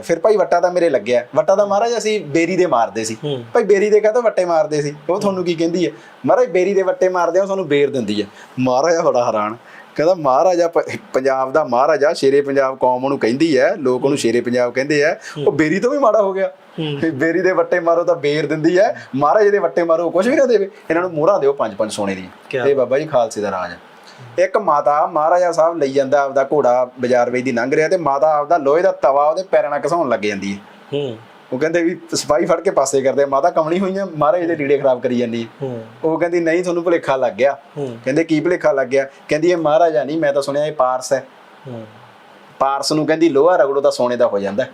ਫਿਰ ਭਾਈ ਵੱਟਾ ਤਾਂ ਮੇਰੇ ਲੱਗਿਆ। ਵੱਟਾ ਤਾਂ ਮਹਾਰਾਜ ਅਸੀਂ ਬੇਰੀ ਦੇ ਮਾਰਦੇ ਸੀ। ਹੂੰ। ਭਾਈ ਬੇਰੀ ਦੇ ਕਾਹਤੋਂ ਵੱਟੇ ਮਾਰਦੇ ਸੀ। ਉਹ ਤੁਹਾਨੂੰ ਕੀ ਕਹਿੰਦੀ ਹੈ? ਮਹਾਰਾਜ ਬੇਰੀ ਦੇ ਵੱਟੇ ਮਾਰਦੇ ਆ ਉਹ ਸਾਨੂੰ ਬੇਰ ਦਿੰਦੀ ਹੈ। ਮਹਾਰਾਜਾ ਬੜਾ ਹੈਰਾਨ। ਕਹਿੰਦਾ ਮਹਾਰਾਜਾ ਪੰਜਾਬ ਦਾ ਮਹਾਰਾਜਾ ਸ਼ੇਰੇ ਪੰਜਾਬ ਕੌਮ ਉਹਨੂੰ ਕਹਿੰਦੀ ਹੈ ਲੋਕ ਉਹਨੂੰ ਸ਼ੇਰੇ ਪੰਜਾਬ ਕਹਿੰਦੇ ਆ। ਉਹ ਬੇਰੀ ਤੋਂ ਵੀ ਮਾੜਾ ਹੋ ਗਿਆ। ਵੀ ਬੇਰੀ ਦੇ ਵੱਟੇ ਮਾਰੋ ਤਾਂ ਬੇਰ ਦਿੰਦੀ ਹੈ। ਮਹਾਰਾਜ ਦੇ ਵੱਟੇ ਮਾਰੋ ਕੁਝ ਵੀ ਨਾ ਦੇਵੇ। ਇਹਨਾਂ ਨੂੰ ਮੋਹਰਾਂ ਦਿਓ ਪੰਜ ਪੰਜ ਸੋਨੇ ਦੀਆਂ। ਇਹ ਬਾਬਾ ਜੀ ਖਾਲਸੇ ਦਾ ਰਾਜ ਹੈ। ਇੱਕ ਮਾਤਾ ਮਹਾਰਾਜਾ ਸਾਹਿਬ ਲਈ ਜਾਂਦਾ ਆਪਦਾ ਘੋੜਾ ਬਾਜ਼ਾਰ ਵਿੱਚ ਦੀ ਲੰਘ ਰਿਹਾ ਤੇ ਮਾਤਾ ਆਪਦਾ ਲੋਹੇ ਦਾ ਤਵਾ ਉਹਦੇ ਪੈਰਾਂ ਨਾਲ ਘਸਾਉਣ ਲੱਗ ਜਾਂਦੀ ਹੈ। ਹੂੰ। ਉਹ ਕਹਿੰਦੇ ਵੀ ਸਫ਼ਾਈ ਫੜ ਕੇ ਪਾਸੇ ਕਰਦੇ ਆ, ਮਾਤਾ ਕਮਣੀ ਹੋਈਆਂ ਮਹਾਰਾਜ ਦੇ ਲੀੜੇ ਖਰਾਬ ਕਰੀ ਜਾਂਦੀ ਉਹ ਕਹਿੰਦੀ ਨਹੀਂ ਤੁਹਾਨੂੰ ਭੁਲੇਖਾ ਲੱਗ ਗਿਆ। ਹੂੰ। ਕਹਿੰਦੇ ਕੀ ਭੁਲੇਖਾ ਲੱਗ ਗਿਆ? ਕਹਿੰਦੀ ਇਹ ਮਹਾਰਾਜਾ ਨਹੀਂ ਮੈਂ ਤਾਂ ਸੁਣਿਆ ਇਹ ਪਾਰਸ ਹੈ। ਹੂੰ। ਪਾਰਸ ਨੂੰ ਕਹਿੰਦੀ ਲੋਹਾ ਰਗੜੋ ਤਾਂ ਸੋਨੇ ਦਾ ਹੋ ਜਾਂਦਾ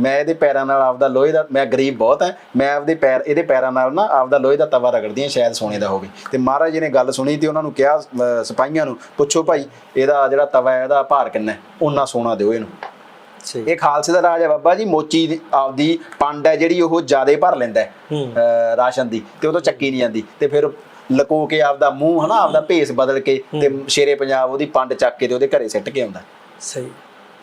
ਮੈਂ ਇਹਦੇ ਪੈਰਾਂ ਨਾਲ ਆਪਦਾ ਲੋਹੇ ਦਾ ਮੈਂ ਗਰੀਬ ਬਹੁਤ ਹਾਂ ਮੈਂ ਆਪਦੇ ਪੈਰ ਇਹਦੇ ਪੈਰਾਂ ਨਾਲ ਨਾ ਆਪਦਾ ਲੋਹੇ ਦਾ ਤਵਾ ਰਗੜਦੀ ਹਾਂ ਸ਼ਾਇਦ ਸੋਨੇ ਦਾ ਹੋਵੇ। ਤੇ ਮਹਾਰਾਜ ਜੀ ਨੇ ਗੱਲ ਸੁਣੀ ਤੇ ਉਹਨਾਂ ਨੂੰ ਕਿਹਾ ਸਿਪਾਹੀਆਂ ਨੂੰ ਪੁੱਛੋ ਭਾਈ ਇਹਦਾ ਜਿਹੜਾ ਤਵਾ ਹੈ ਇਹਦਾ ਭਾਰ ਕਿੰਨਾ ਉਹਨਾਂ ਸੋਨਾ ਦਿਓ ਇਹਨੂੰ। ਇਹ ਖਾਲਸੇ ਦਾ ਰਾਜ ਹੈ ਬਾਬਾ ਜੀ ਮੋਚੀ ਦੀ- ਆਪਦੀ ਪੰਡ ਹੈ ਜਿਹੜੀ ਉਹ ਜਿਆਦੇ ਭਰ ਲੈਂਦਾ ਰਾਸ਼ਨ ਦੀ ਤੇ ਉਹ ਤੋਂ ਚੱਕੀ ਨਹੀਂ ਜਾਂਦੀ। ਤੇ ਫਿਰ ਲਕੋ ਕੇ ਆਪਦਾ ਮੂੰਹ ਹਨਾ ਆਪਦਾ ਭੇਸ ਬਦਲ ਕੇ ਤੇ ਸ਼ੇਰੇ ਪੰਜਾਬ ਉਹਦੀ ਪੰਡ ਚੱਕ ਕੇ ਤੇ ਉਹਦੇ ਘਰੇ ਸਿੱਟ ਕੇ ਆਉਂਦਾ। ਸਹੀ।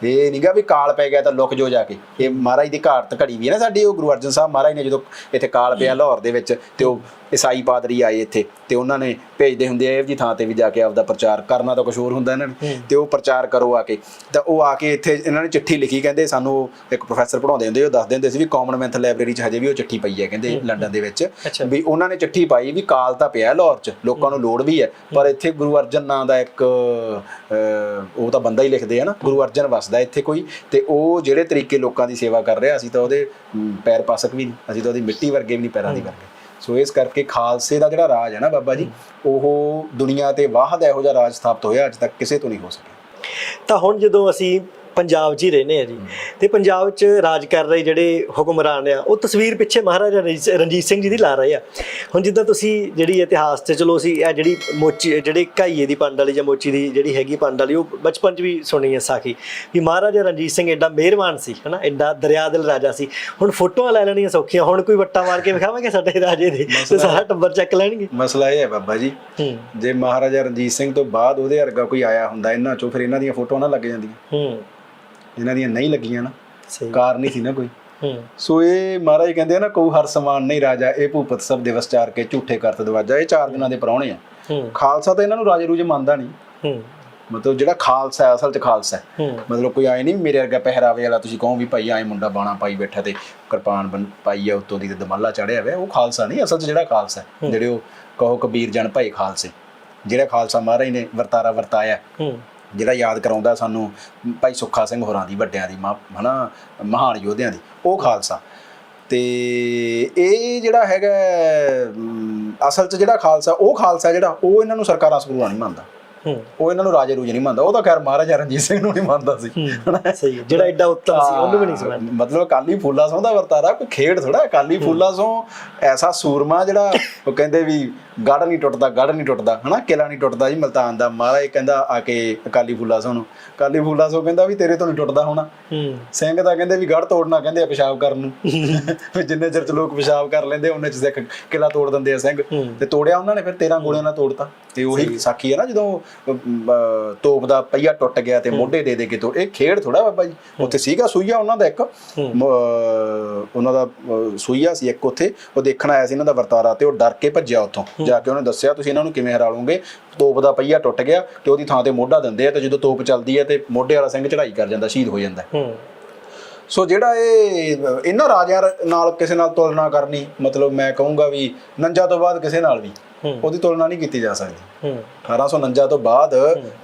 ਇਹ ਨਹੀਂਗਾ ਵੀ ਕਾਲ ਪੈ ਗਿਆ ਤਾਂ ਲੁਕ ਜੋ ਜਾ ਕੇ। ਇਹ ਮਹਾਰਾਜ ਦੀ ਘਾਟ ਘੜੀ ਵੀ ਹੈ ਨਾ ਸਾਡੀ ਉਹ ਗੁਰੂ ਅਰਜਨ ਸਾਹਿਬ ਮਹਾਰਾਜ ਨੇ ਜਦੋਂ ਇੱਥੇ ਕਾਲ ਪਿਆ ਲਾਹੌਰ ਦੇ ਵਿੱਚ ਤੇ ਉਹ ਈਸਾਈ ਪਾਦਰੀ ਆਏ ਇੱਥੇ ਤੇ ਉਹਨਾਂ ਨੇ ਭੇਜਦੇ ਹੁੰਦੇ ਆ ਇਹ ਜੀ ਥਾਂ ਤੇ ਵੀ ਜਾ ਕੇ ਆਪਦਾ ਪ੍ਰਚਾਰ ਕਰਨਾ ਤਾਂ ਕੁਝ ਹੋਰ ਹੁੰਦਾ ਇਹਨਾਂ ਨੇ ਤੇ ਉਹ ਪ੍ਰਚਾਰ ਕਰੋ ਆ ਕੇ। ਤਾਂ ਉਹ ਆ ਕੇ ਇੱਥੇ ਇਹਨਾਂ ਨੇ ਚਿੱਠੀ ਲਿਖੀ ਕਹਿੰਦੇ ਸਾਨੂੰ ਇੱਕ ਪ੍ਰੋਫੈਸਰ ਪੜਾਉਂਦੇ ਹੁੰਦੇ ਉਹ ਦੱਸਦੇ ਹੁੰਦੇ ਸੀ ਵੀ ਕਾਮਨਵੈਲਥ ਲਾਇਬ੍ਰੇਰੀ 'ਚ ਹਜੇ ਵੀ ਉਹ ਚਿੱਠੀ ਪਈ ਹੈ ਕਹਿੰਦੇ ਲੰਡਨ ਦੇ ਵਿੱਚ। ਵੀ ਉਹਨਾਂ ਨੇ ਚਿੱਠੀ ਪਾਈ ਵੀ ਕਾਲ ਤਾਂ ਪਿਆ ਲਾਹੌਰ 'ਚ ਲੋਕਾਂ ਨੂੰ ਲੋੜ ਵੀ ਹੈ। ਪਰ ਇੱਥੇ ਗੁਰੂ ਅਰਜਨ ਨਾਂ ਦਾ ਇੱਕ ਉਹ ਤਾਂ ਬੰਦਾ ਹੀ ਲਿਖਦੇ ਆ ਨਾ ਗੁਰੂ ਅਰਜਨ ਵਸਦਾ ਇੱਥੇ ਕੋਈ ਤੇ ਉਹ ਜਿਹੜੇ ਤਰੀਕੇ ਲੋਕਾਂ ਦੀ ਸੇਵਾ ਕਰ ਰਿਹਾ ਅਸੀਂ ਤਾਂ ਉਹਦੇ ਪੈਰ ਪਾਸਕ ਵੀ ਨਹੀਂ। ਅਸੀਂ ਤਾਂ ਉਹਦੀ ਮਿੱਟੀ ਵਰਗੇ ਵੀ ਨਹੀਂ ਪੈਰਾਂ ਦੀ ਵਰਗੇ ਸੋ ਇਸ ਕਰਕੇ ਖਾਲਸੇ ਦਾ ਜਿਹੜਾ ਰਾਜ ਹੈ ਨਾ ਬਾਬਾ ਜੀ ਉਹ ਦੁਨੀਆ ਤੇ ਵਾਹਦ ਇਹੋ ਜਿਹਾ ਰਾਜ ਸਥਾਪਿਤ ਹੋਇਆ ਅੱਜ ਤੱਕ ਕਿਸੇ ਤੋਂ ਨਹੀਂ ਹੋ ਸਕਿਆ। ਤਾਂ ਹੁਣ ਜਦੋਂ ਅਸੀਂ ਪੰਜਾਬ 'ਚ ਹੀ ਰਹਿੰਦੇ ਆ ਜੀ। ਤੇ ਪੰਜਾਬ 'ਚ ਰਾਜ ਕਰ ਰਹੇ ਜਿਹੜੇ ਹੁਕਮਰਾਨ ਆ ਉਹ ਤਸਵੀਰ ਪਿੱਛੇ ਮਹਾਰਾਜਾ ਰਣਜੀਤ ਸਿੰਘ ਜੀ ਦੀ ਲਾ ਰਹੇ ਆ। ਹੁਣ ਜਿੱਦਾਂ ਤੁਸੀਂ ਜਿਹੜੀ ਇਤਿਹਾਸ 'ਚ ਚਲੋ ਅਸੀਂ ਇਹ ਜਿਹੜੀ ਮੋਚੀ ਜਿਹੜੇ ਕਾਈਏ ਦੀ ਪੰਡ ਵਾਲੀ ਜਾਂ ਮੋਚੀ ਦੀ ਜਿਹੜੀ ਹੈਗੀ ਪੰਡ ਵਾਲੀ ਉਹ ਬਚਪਨ 'ਚ ਵੀ ਸੁਣੀ ਹੈ ਸਾਖੀ ਵੀ ਮਹਾਰਾਜਾ ਰਣਜੀਤ ਸਿੰਘ ਐਡਾ ਮਿਹਰਬਾਨ ਸੀ ਹਨਾ? ਐਡਾ ਦਰਿਆਦਿਲ ਰਾਜਾ ਸੀ। ਹੁਣ ਫੋਟੋਆਂ ਲੈ ਲੈਣੀਆਂ ਸੌਖੀਆਂ ਹੁਣ ਕੋਈ ਵੱਟਾ ਮਾਰ ਕੇ ਵਿਖਾਵਾਂਗੇ ਸਾਡੇ ਰਾਜੇ ਦੇ ਤੇ ਸਾਰਾ ਟੱਬਰ ਚੱਕ ਲੈਣਗੇ। ਮਸਲਾ ਇਹ ਹੈ ਬਾਬਾ ਜੀ ਜੇ ਮਹਾਰਾਜਾ ਰਣਜੀਤ ਸਿੰਘ ਤੋਂ ਬਾਅਦ ਉਹਦੇ ਵਰਗਾ ਕੋਈ ਆਇਆ ਹੁੰਦਾ ਇਹਨਾਂ ਚੋਂ ਫਿਰ ਇਹਨਾਂ ਦੀਆਂ ਫੋਟੋਆਂ ਨਾ ਲੱਗ ਜਾਂਦੀਆਂ। ਹੂੰ। ਇਹਨਾਂ ਦੀਆਂ ਨਹੀਂ ਲੱਗੀਆਂ ਨਾ ਸਹੀ। ਕਾਰਨ ਹੀ ਸੀ ਨਾ ਕੋਈ। ਹੂੰ। ਸੋ ਇਹ ਮਹਾਰਾਜ ਕਹਿੰਦੇ ਆ ਨਾ ਕੋ ਹਰ ਸਮਾਨ ਨਹੀਂ ਰਾਜਾ ਇਹ ਭੂਪਤ ਸਭ ਦਿਵਸ ਚਾਰ ਕੇ ਝੂਠੇ ਕਰਤ ਦਵਾਜਾ ਇਹ ਚਾਰ ਦਿਨਾਂ ਦੇ ਪ੍ਰਾਹੁਣੇ ਆ। ਹੂੰ। ਖਾਲਸਾ ਤਾਂ ਇਹਨਾਂ ਨੂੰ ਰਾਜੇ ਰੂਜੇ ਮੰਨਦਾ ਨਹੀਂ। ਹੂੰ। ਮਤਲਬ ਜਿਹੜਾ ਖਾਲਸਾ ਹੈ ਅਸਲ 'ਚ ਖਾਲਸਾ ਹੈ। ਮਤਲਬ ਕੋਈ ਆਏ ਨਹੀਂ ਮੇਰੇ ਵਰਗਾ ਪਹਿਰਾਵੇ ਵਾਲਾ ਤੁਸੀਂ ਕਹੋ ਵੀ ਭਾਈ ਆਏ ਮੁੰਡਾ ਬਾਣਾ ਪਾਈ ਬੈਠਾ ਤੇ ਕਿਰਪਾਨ ਪਾਈ ਆ ਉੱਤੋਂ ਦੀ ਤੇ ਦਮਾਲਾ ਚੜਿਆ ਹੋਇਆ ਉਹ ਖਾਲਸਾ ਨਹੀਂ ਅਸਲ 'ਚ ਜਿਹੜਾ ਖਾਲਸਾ ਹੈ। ਜਿਹੜੇ ਉਹ ਕਹੋ ਕਬੀਰ ਜਨ ਭਾਈ ਖਾਲਸੇ ਜਿਹੜਾ ਖਾਲਸਾ ਮਹਾਰਾਜ ਨੇ ਵਰਤਾਰਾ ਵਰਤਾਇਆ। ਹੂੰ। ਜਿਹੜਾ ਯਾਦ ਕਰਾਉਂਦਾ ਸਾਨੂੰ ਭਾਈ ਸੁੱਖਾ ਸਿੰਘ ਹੋਰਾਂ ਦੀ, ਵੱਡਿਆਂ ਦੀ ਮਾ- ਹਨਾ, ਮਹਾਨ ਯੋਧਿਆਂ ਦੀ, ਉਹ ਖਾਲਸਾ। ਤੇ ਇਹ ਜਿਹੜਾ ਹੈਗਾ ਅਸਲ 'ਚ ਜਿਹੜਾ ਖਾਲਸਾ, ਉਹ ਖਾਲਸਾ ਜਿਹੜਾ, ਉਹ ਇਹਨਾਂ ਨੂੰ ਸਰਕਾਰਾਂ ਸਕੂਲਾਂ ਨਹੀਂ ਮੰਨਦਾ। ਉਹ ਇਹਨਾਂ ਨੂੰ ਰਾਜੇ ਰੂਜੇ ਨਹੀਂ ਮੰਨਦਾ। ਉਹ ਤਾਂ ਖੈਰ ਮਹਾਰਾਜਾ ਰਣਜੀਤ ਸਿੰਘ ਨੂੰ ਨਹੀਂ ਮੰਨਦਾ ਸੀ। ਸਹੀ। ਜਿਹੜਾ ਐਡਾ ਉੱਤਮ ਸੀ ਉਹਨੂੰ ਵੀ ਨਹੀਂ ਸਮਝਦਾ ਮਤਲਬ ਕਾਲੀ ਫੂਲਾ ਸੋਂ ਦਾ ਵਰਤਾਰਾ ਕੋਈ ਖੇਡ ਥੋੜਾ ਕਾਲੀ ਫੂਲਾ ਸੋਂ ਐਸਾ ਸੂਰਮਾ ਜਿਹੜਾ ਉਹ ਕਹਿੰਦੇ ਵੀ ਗੜ ਨਹੀਂ ਟੁੱਟਦਾ ਗੜ ਨਹੀਂ ਟੁੱਟਦਾ ਹਨਾ? ਕਿਲਾ ਨਹੀਂ ਟੁੱਟਦਾ ਜੀ ਮਲਤਾਨ ਦਾ। ਮਹਾਰਾਜ ਕਹਿੰਦਾ ਆ ਕੇ ਕਾਲੀ ਫੂਲਾ ਸੋਂ ਨੂੰ। ਕਾਲੀ ਫੂਲਾ ਸੋਂ ਕਹਿੰਦਾ ਵੀ ਤੇਰੇ ਤੋਂ ਨਹੀਂ ਟੁੱਟਦਾ ਹੋਣਾ। ਸਿੰਘ ਤਾਂ ਕਹਿੰਦੇ ਵੀ ਗੜ ਤੋੜਨਾ ਕਹਿੰਦੇ ਆ ਪਿਸ਼ਾਬ ਕਰਨ ਨੂੰ। ਵੀ ਜਿੰਨੇ ਚਿਰ ਚ ਲੋਕ ਪਿਸ਼ਾਬ ਕਰ ਲੈਂਦੇ ਉਹਨੇ ਚ ਸਿੱਖ ਕਿਲਾ ਤੋੜ ਦਿੰਦੇ ਆ ਸਿੰਘ। ਤੇ ਤੋੜਿਆ ਉਹਨਾਂ ਨੇ ਫਿਰ 13 ਗੋਲੀਆਂ ਨਾਲ ਤੋੜਤਾ। ਤੇ ਉਹੀ ਸਾਖੀ ਹੈ ਨਾ ਜਦੋਂ ਤੋਪ ਦਾ ਪਹੀਆ ਟੁੱਟ ਗਿਆ ਤੇ ਮੋਢੇ ਦੇ ਦੇ ਕੇ ਤੋੜ। ਇਹ ਖੇਡ ਥੋੜਾ ਬਾਬਾ ਜੀ ਉੱਥੇ ਸੀਗਾ ਸੂਈਆ ਉਹਨਾਂ ਦਾ ਇੱਕ। ਉਹਨਾਂ ਦਾ ਸੂਈਆ ਸੀ ਇੱਕ ਉੱਥੇ। ਉਹ ਦੇਖਣ ਆਇਆ ਸੀ ਇਹਨਾਂ ਦਾ ਵਰਤਾਰਾ ਤੇ ਉਹ ਡਰ ਕੇ ਭੱਜਿਆ ਉੱਥੋਂ। ਜਾ ਕੇ ਉਹਨੇ ਦੱਸਿਆ ਤੁਸੀਂ ਇਹਨਾਂ ਨੂੰ ਕਿਵੇਂ ਹਰਾ ਲਓਗੇ? ਤੋਪ ਦਾ ਪਹੀਆ ਟੁੱਟ ਗਿਆ ਤੇ ਉਹਦੀ ਥਾਂ ਤੇ ਮੋਢਾ ਦਿੰਦੇ ਆ ਤੇ ਜਦੋਂ ਤੋਪ ਚੱਲਦੀ ਹੈ ਤੇ ਮੋਢੇ ਵਾਲਾ ਸਿੰਘ ਚੜਾਈ ਕਰ ਜਾਂਦਾ ਸ਼ਹੀਦ ਹੋ ਜਾਂਦਾ। ਸੋ ਜਿਹੜਾ ਇਹ ਇਹਨਾਂ ਰਾਜਿਆਂ ਨਾਲ ਕਿਸੇ ਨਾਲ ਤੁਲਨਾ ਕਰਨੀ ਮਤਲਬ ਮੈਂ ਕਹੂੰਗਾ ਵੀ ਨੰਜਾ ਤੋਂ ਬਾਅਦ ਕਿਸੇ ਨਾਲ ਵੀ। ਉਹਦੀ ਤੁਲਨਾ ਨਹੀਂ ਕੀਤੀ ਜਾ ਸਕਦੀ। ਹੂੰ। 1849 ਤੋਂ ਬਾਅਦ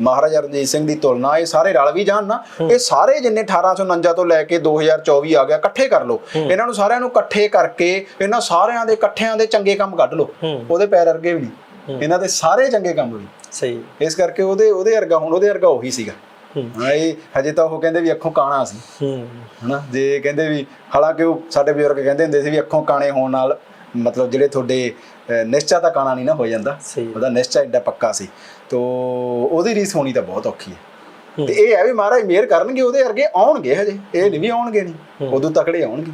ਮਹਾਰਾਜਾ ਰਣਜੀਤ ਸਿੰਘ ਦੀ ਤੁਲਨਾ ਇਹ ਸਾਰੇ ਰਲ ਵੀ ਜਾਣ ਨਾ। ਇਹ ਸਾਰੇ ਜਿੰਨੇ 1849 ਤੋਂ ਲੈ ਕੇ 2024 ਆ ਗਿਆ ਇਕੱਠੇ ਕਰ ਲਓ। ਇਹਨਾਂ ਨੂੰ ਸਾਰਿਆਂ ਨੂੰ ਇਕੱਠੇ ਕਰਕੇ ਇਹਨਾਂ ਸਾਰਿਆਂ ਦੇ ਇਕੱਠਿਆਂ ਦੇ ਚੰਗੇ ਕੰਮ ਕੱਢ ਲਓ। ਉਹਦੇ ਪੈਰ ਅਰਗੇ ਵੀ ਨਹੀਂ। ਇਹਨਾਂ ਦੇ ਸਾਰੇ ਚੰਗੇ ਕੰਮ ਵੀ। ਸਹੀ। ਇਸ ਕਰਕੇ ਉਹਦੇ ਉਹਦੇ ਵਰਗਾ ਹੁਣ ਉਹਦੇ ਵਰਗਾ ਉਹੀ ਸੀਗਾ। ਹੂੰ। ਇਹ ਹਜੇ ਤਾਂ ਉਹ ਕਹਿੰਦੇ ਵੀ ਅੱਖੋਂ ਕਾਣਾ ਸੀ। ਹਨਾ ਜੇ ਕਹਿੰਦੇ ਵੀ ਹਾਲਾਂਕਿ ਉਹ ਸਾਡੇ ਬਜ਼ੁਰਗ ਕਹਿੰਦੇ ਹੁੰਦੇ ਸੀ ਵੀ ਅੱਖੋਂ ਕਾਣੇ ਹੋਣ ਨਾਲ ਮਤਲਬ ਜਿਹੜੇ ਤੁਹਾਡੇ ਨਿਸ਼ਚਾ ਤਾਂ ਕਾਣਾ ਨਹੀਂ ਨਾ ਹੋ ਜਾਂਦਾ। ਉਹਦਾ ਨਿਸ਼ਚਾ ਏਡਾ ਪੱਕਾ ਸੀ। ਤੋ ਉਹਦੀ ਰੀਸ ਹੋਣੀ ਤਾਂ ਬਹੁਤ ਔਖੀ ਹੂੰ। ਤੇ ਇਹ ਹੈ ਵੀ ਮਹਾਰਾਜ ਮਿਹਰ ਕਰਨਗੇ ਉਹਦੇ ਵਰਗੇ ਆਉਣਗੇ ਹਜੇ। ਇਹ ਨਹੀਂ ਵੀ ਆਉਣਗੇ ਨਹੀਂ। ਉਦੋਂ ਤਕੜੇ ਆਉਣਗੇ।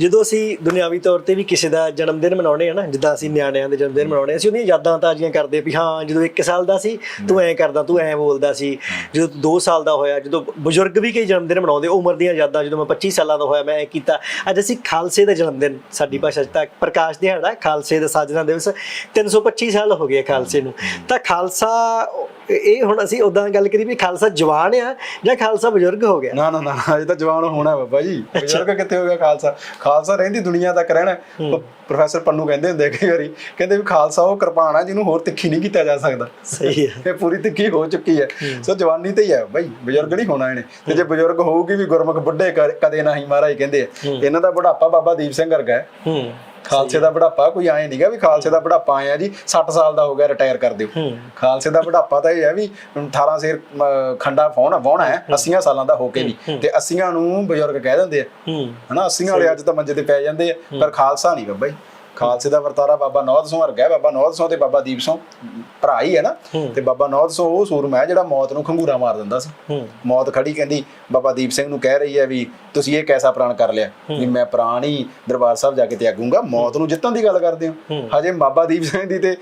ਜਦੋਂ ਅਸੀਂ ਦੁਨਿਆਵੀ ਤੌਰ ਤੇ ਵੀ ਕਿਸੇ ਦਾ ਜਨਮ ਦਿਨ ਮਨਾਉਣੇ ਆ ਨਾ ਜਿੱਦਾਂ ਅਸੀਂ ਨਿਆਣਿਆਂ ਦੇ ਜਨਮ ਦਿਨ ਮਨਾਉਣੇ ਅਸੀਂ ਉਹਦੀਆਂ ਯਾਦਾਂ ਤਾਜ਼ੀਆਂ ਕਰਦੇ ਵੀ ਹਾਂ ਜਦੋਂ 1 ਸਾਲ ਦਾ ਸੀ ਤੂੰ ਐਂ ਕਰਦਾ ਤੂੰ ਐਂ ਬੋਲਦਾ ਸੀ। ਜਦੋਂ 2 ਸਾਲ ਦਾ ਹੋਇਆ ਜਦੋਂ ਬਜ਼ੁਰਗ ਵੀ ਕਈ ਜਨਮ ਦਿਨ ਮਨਾਉਂਦੇ ਉਮਰ ਦੀਆਂ ਯਾਦਾਂ ਜਦੋਂ ਮੈਂ 25 ਸਾਲਾਂ ਦਾ ਹੋਇਆ ਮੈਂ ਐਂ ਕੀਤਾ। ਅੱਜ ਅਸੀਂ ਖਾਲਸੇ ਦਾ ਜਨਮ ਦਿਨ ਸਾਡੀ ਭਾਸ਼ਾ 'ਚ ਤਾਂ ਪ੍ਰਕਾਸ਼ ਦਿਹਾੜਾ ਖਾਲਸੇ ਦਾ ਸਾਜਨਾ ਦਿਵਸ। 325 ਸਾਲ ਹੋ ਗਏ ਖਾਲਸੇ ਨੂੰ। ਤਾਂ ਖਾਲਸਾ ਇਹ ਇਹ ਹੁਣ ਅਸੀਂ ਉਦਾਂ ਗੱਲ ਕਰੀ ਵੀ ਖਾਲਸਾ ਜਵਾਨ ਆ ਜਾਂ ਖਾਲਸਾ ਬਜ਼ੁਰਗ ਹੋ ਗਿਆ? ਨਾ ਨਾ ਨਾ ਅਜੇ ਤਾਂ ਜਵਾਨ ਹੋਣਾ ਬਾਬਾ ਜੀ ਬਜ਼ੁਰਗ ਕਿੱਥੇ ਹੋ ਗਿਆ ਖਾਲਸਾ? ਖਾਲਸਾ ਰਹਿੰਦੀ ਦੁਨੀਆ ਤੱਕ ਰਹਿਣਾ। ਪ੍ਰੋਫੈਸਰ ਪੰਨੂ ਕਹਿੰਦੇ ਹੁੰਦੇ ਕਈ ਵਾਰੀ ਕਹਿੰਦੇ ਵੀ ਖਾਲਸਾ ਉਹ ਕਿਰਪਾਨ ਆ ਜਿਹਨੂੰ ਹੋਰ ਤਿੱਖੀ ਨਹੀਂ ਕੀਤਾ ਜਾ ਸਕਦਾ। ਸਹੀ ਹੈ ਇਹ ਪੂਰੀ ਤਿੱਖੀ ਹੋ ਚੁੱਕੀ ਹੈ। ਸੋ ਜਵਾਨੀ ਤੇ ਹੀ ਹੈ ਬਾਈ ਬਜ਼ੁਰਗ ਨਹੀਂ ਹੋਣਾ ਇਹਨੇ। ਤੇ ਜੇ ਬਜ਼ੁਰਗ ਹੋਊਗੀ ਵੀ ਗੁਰਮੁਖ ਬੁੱਢੇ ਕਦੇ ਨਾ ਹੀ ਮਹਾਰਾਜ ਕਹਿੰਦੇ ਇਹਨਾਂ ਦਾ ਬੁਢਾਪਾ ਬਾਬਾ ਦੀਪ ਸਿੰਘ ਵਰਗਾ ਹੈ। ਹੂੰ। ਖਾਲਸੇ ਦਾ ਬੁਢਾਪਾ ਕੋਈ ਐ ਨਹੀਂਗਾ ਵੀ ਖਾਲਸੇ ਦਾ ਬੁਢਾਪਾ ਆਇਆ ਜੀ 60 ਸਾਲ ਦਾ ਹੋ ਗਿਆ ਰਿਟਾਇਰ ਕਰ ਦਿਓ। ਖਾਲਸੇ ਦਾ ਬੁਢਾਪਾ ਤਾਂ ਇਹ ਹੈ ਵੀ 18 ਸੇਰ ਖੰਡਾ ਫਾਉਣਾ ਵਾਹੁਣਾ ਹੈ। 80 ਸਾਲਾਂ ਦਾ ਹੋ ਕੇ ਵੀ। ਤੇ 80 ਨੂੰ ਬਜ਼ੁਰਗ ਕਹਿ ਦਿੰਦੇ ਆ। ਹਨਾ 80 ਵਾਲੇ ਅੱਜ ਤਾਂ ਮੰਜੇ ਤੇ ਪੈ ਜਾਂਦੇ ਆ ਪਰ ਖਾਲਸਾ ਨਹੀਂ ਬਾਬਾ ਜੀ ਖਾਲਸੇ ਦਾ ਵਰਤਾਰਾ ਬਾਬਾ ਨੌਧ ਸਿੰਘ ਵਰਗਾ ਹੈ। ਬਾਬਾ ਨੌਧ ਸਿੰਘ ਤੇ ਬਾਬਾ ਦੀਪ ਸਿੰਘ ਭਰਾ ਹੀ ਹੈ ਨਾ। ਤੇ ਬਾਬਾ ਨੌਧ ਸਿੰਘ ਉਹ ਸੂਰਮਾ ਹੈ ਜਿਹੜਾ ਮੌਤ ਨੂੰ ਖੰਗੂਰਾ ਮਾਰ ਦਿੰਦਾ ਸੀ। ਮੌਤ ਖੜੀ ਕਹਿੰਦੀ ਬਾਬਾ ਦੀਪ ਸਿੰਘ ਨੂੰ ਕਹਿ ਰਹੀ ਹੈ ਵੀ ਤੁਸੀਂ ਇਹ ਕੈਸਾ ਪ੍ਰਾਣ ਕਰ ਲਿਆ? ਵੀ ਮੈਂ ਪ੍ਰਾਣ ਹੀ ਦਰਬਾਰ ਸਾਹਿਬ ਜਾ ਕੇ ਤਿਆਗੂੰਗਾ। ਮੌਤ ਨੂੰ ਜਿੱਤਣ ਦੀ ਗੱਲ ਕਰਦੇ ਹੋ। ਹਜੇ ਬਾਬਾ ਦੀਪ ਸਿੰਘ ਦੀ ਤੇ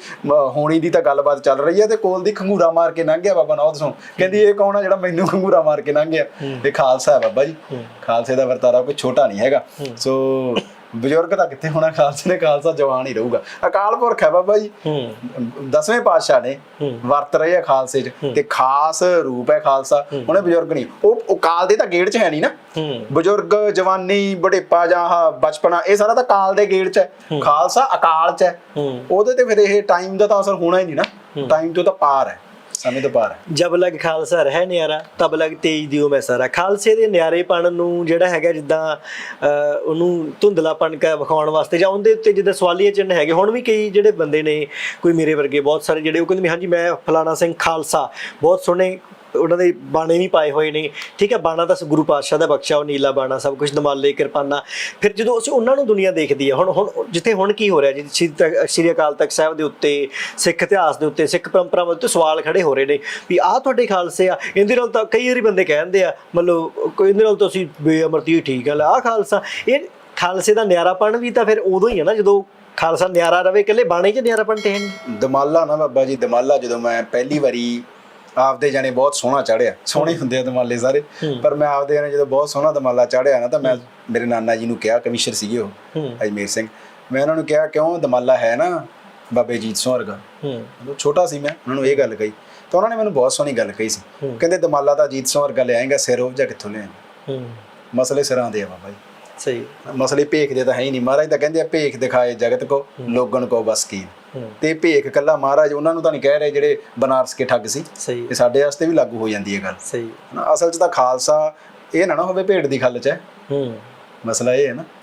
ਹੋਣੀ ਦੀ ਤਾਂ ਗੱਲਬਾਤ ਚੱਲ ਰਹੀ ਹੈ ਤੇ ਕੋਲ ਦੀ ਖੰਗੂਰਾ ਮਾਰ ਕੇ ਲੰਘ ਗਿਆ ਬਾਬਾ ਨੌਧ ਸਿੰਘ। ਕਹਿੰਦੀ ਇਹ ਕੌਣ ਆ ਜਿਹੜਾ ਮੈਨੂੰ ਖੰਗੂਰਾ ਮਾਰ ਕੇ ਲੰਘ ਗਿਆ? ਇਹ ਖਾਲਸਾ ਹੈ ਬਾਬਾ ਜੀ। ਖਾਲਸੇ ਦਾ ਵਰਤਾਰਾ ਕੋਈ ਛੋਟਾ ਨਹੀਂ ਹੈਗਾ। ਸੋ ਬਜ਼ੁਰਗ ਤਾਂ ਕਿੱਥੇ ਹੋਣਾ? ਖਾਲਸੇ ਨੇ ਖਾਲਸਾ ਜਵਾਨ ਹੀ ਰਹੂਗਾ। ਅਕਾਲ ਪੁਰਖ ਹੈ ਬਾਬਾ ਜੀ। ਦਸਵੇਂ ਪਾਤਸ਼ਾਹ ਨੇ ਵਰਤ ਰਹੇ ਆ ਖਾਲਸੇ 'ਚ ਤੇ ਖਾਸ ਰੂਪ ਹੈ ਖਾਲਸਾ। ਉਹਨੇ ਬਜ਼ੁਰਗ ਨਹੀਂ ਉਹ ਕਾਲ ਦੇ ਤਾਂ ਗੇੜ 'ਚ ਹੈ ਨਹੀਂ ਨਾ। ਬਜ਼ੁਰਗ ਜਵਾਨੀ ਬੁਢੇਪਾ ਜਾਂ ਬਚਪਨਾ ਇਹ ਸਾਰਾ ਤਾਂ ਕਾਲ ਦੇ ਗੇੜ 'ਚ ਹੈ। ਖਾਲਸਾ ਅਕਾਲ 'ਚ ਹੈ। ਹੂੰ। ਉਹਦੇ ਤੇ ਫਿਰ ਇਹ ਟਾਈਮ ਦਾ ਤਾਂ ਅਸਰ ਹੋਣਾ ਹੀ ਨਹੀਂ ਨਾ। ਟਾਈਮ ਤੋਂ ਤਾਂ ਪਾਰ ਹੈ। ਸਮੇਂ ਤੋਂ ਪਾਰ ਜਬ ਲਗ ਖਾਲਸਾ ਰਹਿ ਨਿਆਰਾ, ਤਬ ਲਗ ਤੇਜ ਦਿਓ ਮੈਂ ਸਾਰਾ ਖਾਲਸੇ ਦੇ ਨਿਆਰੇਪਣ ਨੂੰ ਜਿਹੜਾ ਹੈਗਾ ਜਿੱਦਾਂ ਉਹਨੂੰ ਧੁੰਦਲਾਪਣ ਕਾ ਵਿਖਾਉਣ ਵਾਸਤੇ ਜਾਂ ਉਹਦੇ ਉੱਤੇ ਜਿੱਦਾਂ ਸਵਾਲੀਏ ਚਿੰਨ ਹੈਗੇ, ਹੁਣ ਵੀ ਕਈ ਜਿਹੜੇ ਬੰਦੇ ਨੇ, ਕੋਈ ਮੇਰੇ ਵਰਗੇ ਬਹੁਤ ਸਾਰੇ ਜਿਹੜੇ ਉਹ ਕਹਿੰਦੇ ਵੀ ਹਾਂਜੀ, ਮੈਂ ਫਲਾਣਾ ਸਿੰਘ ਖਾਲਸਾ, ਬਹੁਤ ਸੋਹਣੇ ਉਹਨਾਂ ਦੇ ਬਾਣੇ ਵੀ ਪਾਏ ਹੋਏ ਨੇ। ਠੀਕ ਹੈ, ਬਾਣਾ ਤਾਂ ਗੁਰੂ ਪਾਤਸ਼ਾਹ ਦਾ ਬਖਸ਼ਾ ਉਹ ਨੀਲਾ ਬਾਣਾ, ਸਭ ਕੁਝ ਦਮਾਲੇ ਕਿਰਪਾਨਾ। ਫਿਰ ਜਦੋਂ ਅਸੀਂ ਉਹਨਾਂ ਨੂੰ ਦੁਨੀਆ ਦੇਖਦੀ ਹੈ, ਹੁਣ ਹੁਣ ਜਿੱਥੇ ਹੁਣ ਕੀ ਹੋ ਰਿਹਾ ਜੀ? ਸ਼੍ਰੀ ਤਖ਼- ਸ਼੍ਰੀ ਅਕਾਲ ਤਖਤ ਸਾਹਿਬ ਦੇ ਉੱਤੇ, ਸਿੱਖ ਇਤਿਹਾਸ ਦੇ ਉੱਤੇ, ਸਿੱਖ ਪਰੰਪਰਾਵਾਂ ਦੇ ਉੱਤੇ ਸਵਾਲ ਖੜੇ ਹੋ ਰਹੇ ਨੇ ਵੀ ਆਹ ਤੁਹਾਡੇ ਖਾਲਸੇ ਆ। ਇਹਦੇ ਨਾਲ ਤਾਂ ਕਈ ਵਾਰੀ ਬੰਦੇ ਕਹਿੰਦੇ ਆ, ਮਤਲਬ ਕੋਈ ਇਹਦੇ ਨਾਲ ਤਾਂ ਅਸੀਂ ਬੇਅਮਰਤੀ ਠੀਕ ਆ। ਲੈ ਆਹ ਖਾਲਸਾ, ਇਹ ਖਾਲਸੇ ਦਾ ਨਿਆਰਾਪਣ ਵੀ ਤਾਂ ਫਿਰ ਉਦੋਂ ਹੀ ਹੈ ਨਾ, ਜਦੋਂ ਖਾਲਸਾ ਨਿਆਰਾ ਰਵੇ, ਇਕੱਲੇ ਬਾਣੇ 'ਚ ਨਿਆਰਾਪਣ ਤੇ ਹੈ ਨਹੀਂ। ਦਮਾਲਾ ਨਾ ਬਾਬਾ ਜੀ, ਦਮਾਲਾ ਜਦੋਂ ਮੈਂ ਪਹਿਲੀ ਵਾਰੀ ਆਪਦੇ ਜਾਣੇ ਬਹੁਤ ਸੋਹਣਾ ਚੜਿਆ ਸੋਹਣੇ ਹੁੰਦੇ ਆ ਦਮਾਲੇ ਸਾਰੇ। ਪਰ ਮੈਂ ਆਪਦੇ ਜਾਣੇ ਜਦੋਂ ਬਹੁਤ ਸੋਹਣਾ ਦਮਾਲਾ ਚੜਿਆ ਨਾ ਤਾਂ ਮੈਂ ਮੇਰੇ ਨਾਨਾ ਜੀ ਨੂੰ ਕਿਹਾ ਕਮਿਸ਼ਨਰ ਸੀਗੇ ਉਹ ਅਜਮੇਰ ਸਿੰਘ। ਮੈਂ ਉਹਨਾਂ ਨੂੰ ਕਿਹਾ ਕਿਉਂ ਦਮਾਲਾ ਹੈ ਨਾ ਬਾਬੇ ਜੀਤ ਸਿੰਘ ਵਰਗਾ? ਹੂੰ। ਛੋਟਾ ਸੀ ਮੈਂ ਉਹਨਾਂ ਨੂੰ ਇਹ ਗੱਲ ਕਹੀ। ਤਾਂ ਉਹਨਾਂ ਨੇ ਮੈਨੂੰ ਬਹੁਤ ਸੋਹਣੀ ਗੱਲ ਕਹੀ ਸੀ। ਕਹਿੰਦੇ ਦਮਾਲਾ ਤਾਂ ਜੀਤ ਸਿੰਘ ਵਰਗਾ ਲਿਆਏਗਾ ਸਿਰ ਉਹ ਜਾਂ ਕਿੱਥੋਂ ਲਿਆਏਗਾ? ਹੂੰ। ਮਸਲੇ ਸਿਰਾਂ ਦੇ ਆ ਬਾਬਾ ਜੀ। ਸਹੀ। ਮਸਲੇ ਭੇਖ ਦੇ ਤਾਂ ਹੈ ਹੀ ਨਹੀਂ। ਮਹਾਰਾਜ ਤਾਂ ਕਹਿੰਦੇ ਆ ਭੇਖ ਦਿਖਾਏ ਜਗਤ ਕੋ ਲੋਗਨ ਕੋ ਬਸ ਕੀ ਤੇ ਭੇਖ ਕੱਲਾ ਮਹਾਰਾਜ ਉਹਨਾਂ ਨੂੰ ਤਾਂ ਨਹੀਂ ਕਹਿ ਰਹੇ ਜਿਹੜੇ ਬਨਾਰਸ ਕੇ ਠੱਗ ਸੀ। ਇਹ ਸਾਡੇ ਵਾਸਤੇ ਵੀ ਲਾਗੂ ਹੋ ਜਾਂਦੀ ਹੈ ਗੱਲ। ਸਹੀ। ਅਸਲ 'ਚ ਤਾਂ ਖਾਲਸਾ ਇਹ ਨਾ ਨਾ ਹੋਵੇ ਭੇਡ ਦੀ ਖੱਲ 'ਚ। ਹੈ ਹੂੰ। ਮਸਲਾ ਇਹ ਹੈ ਨਾ।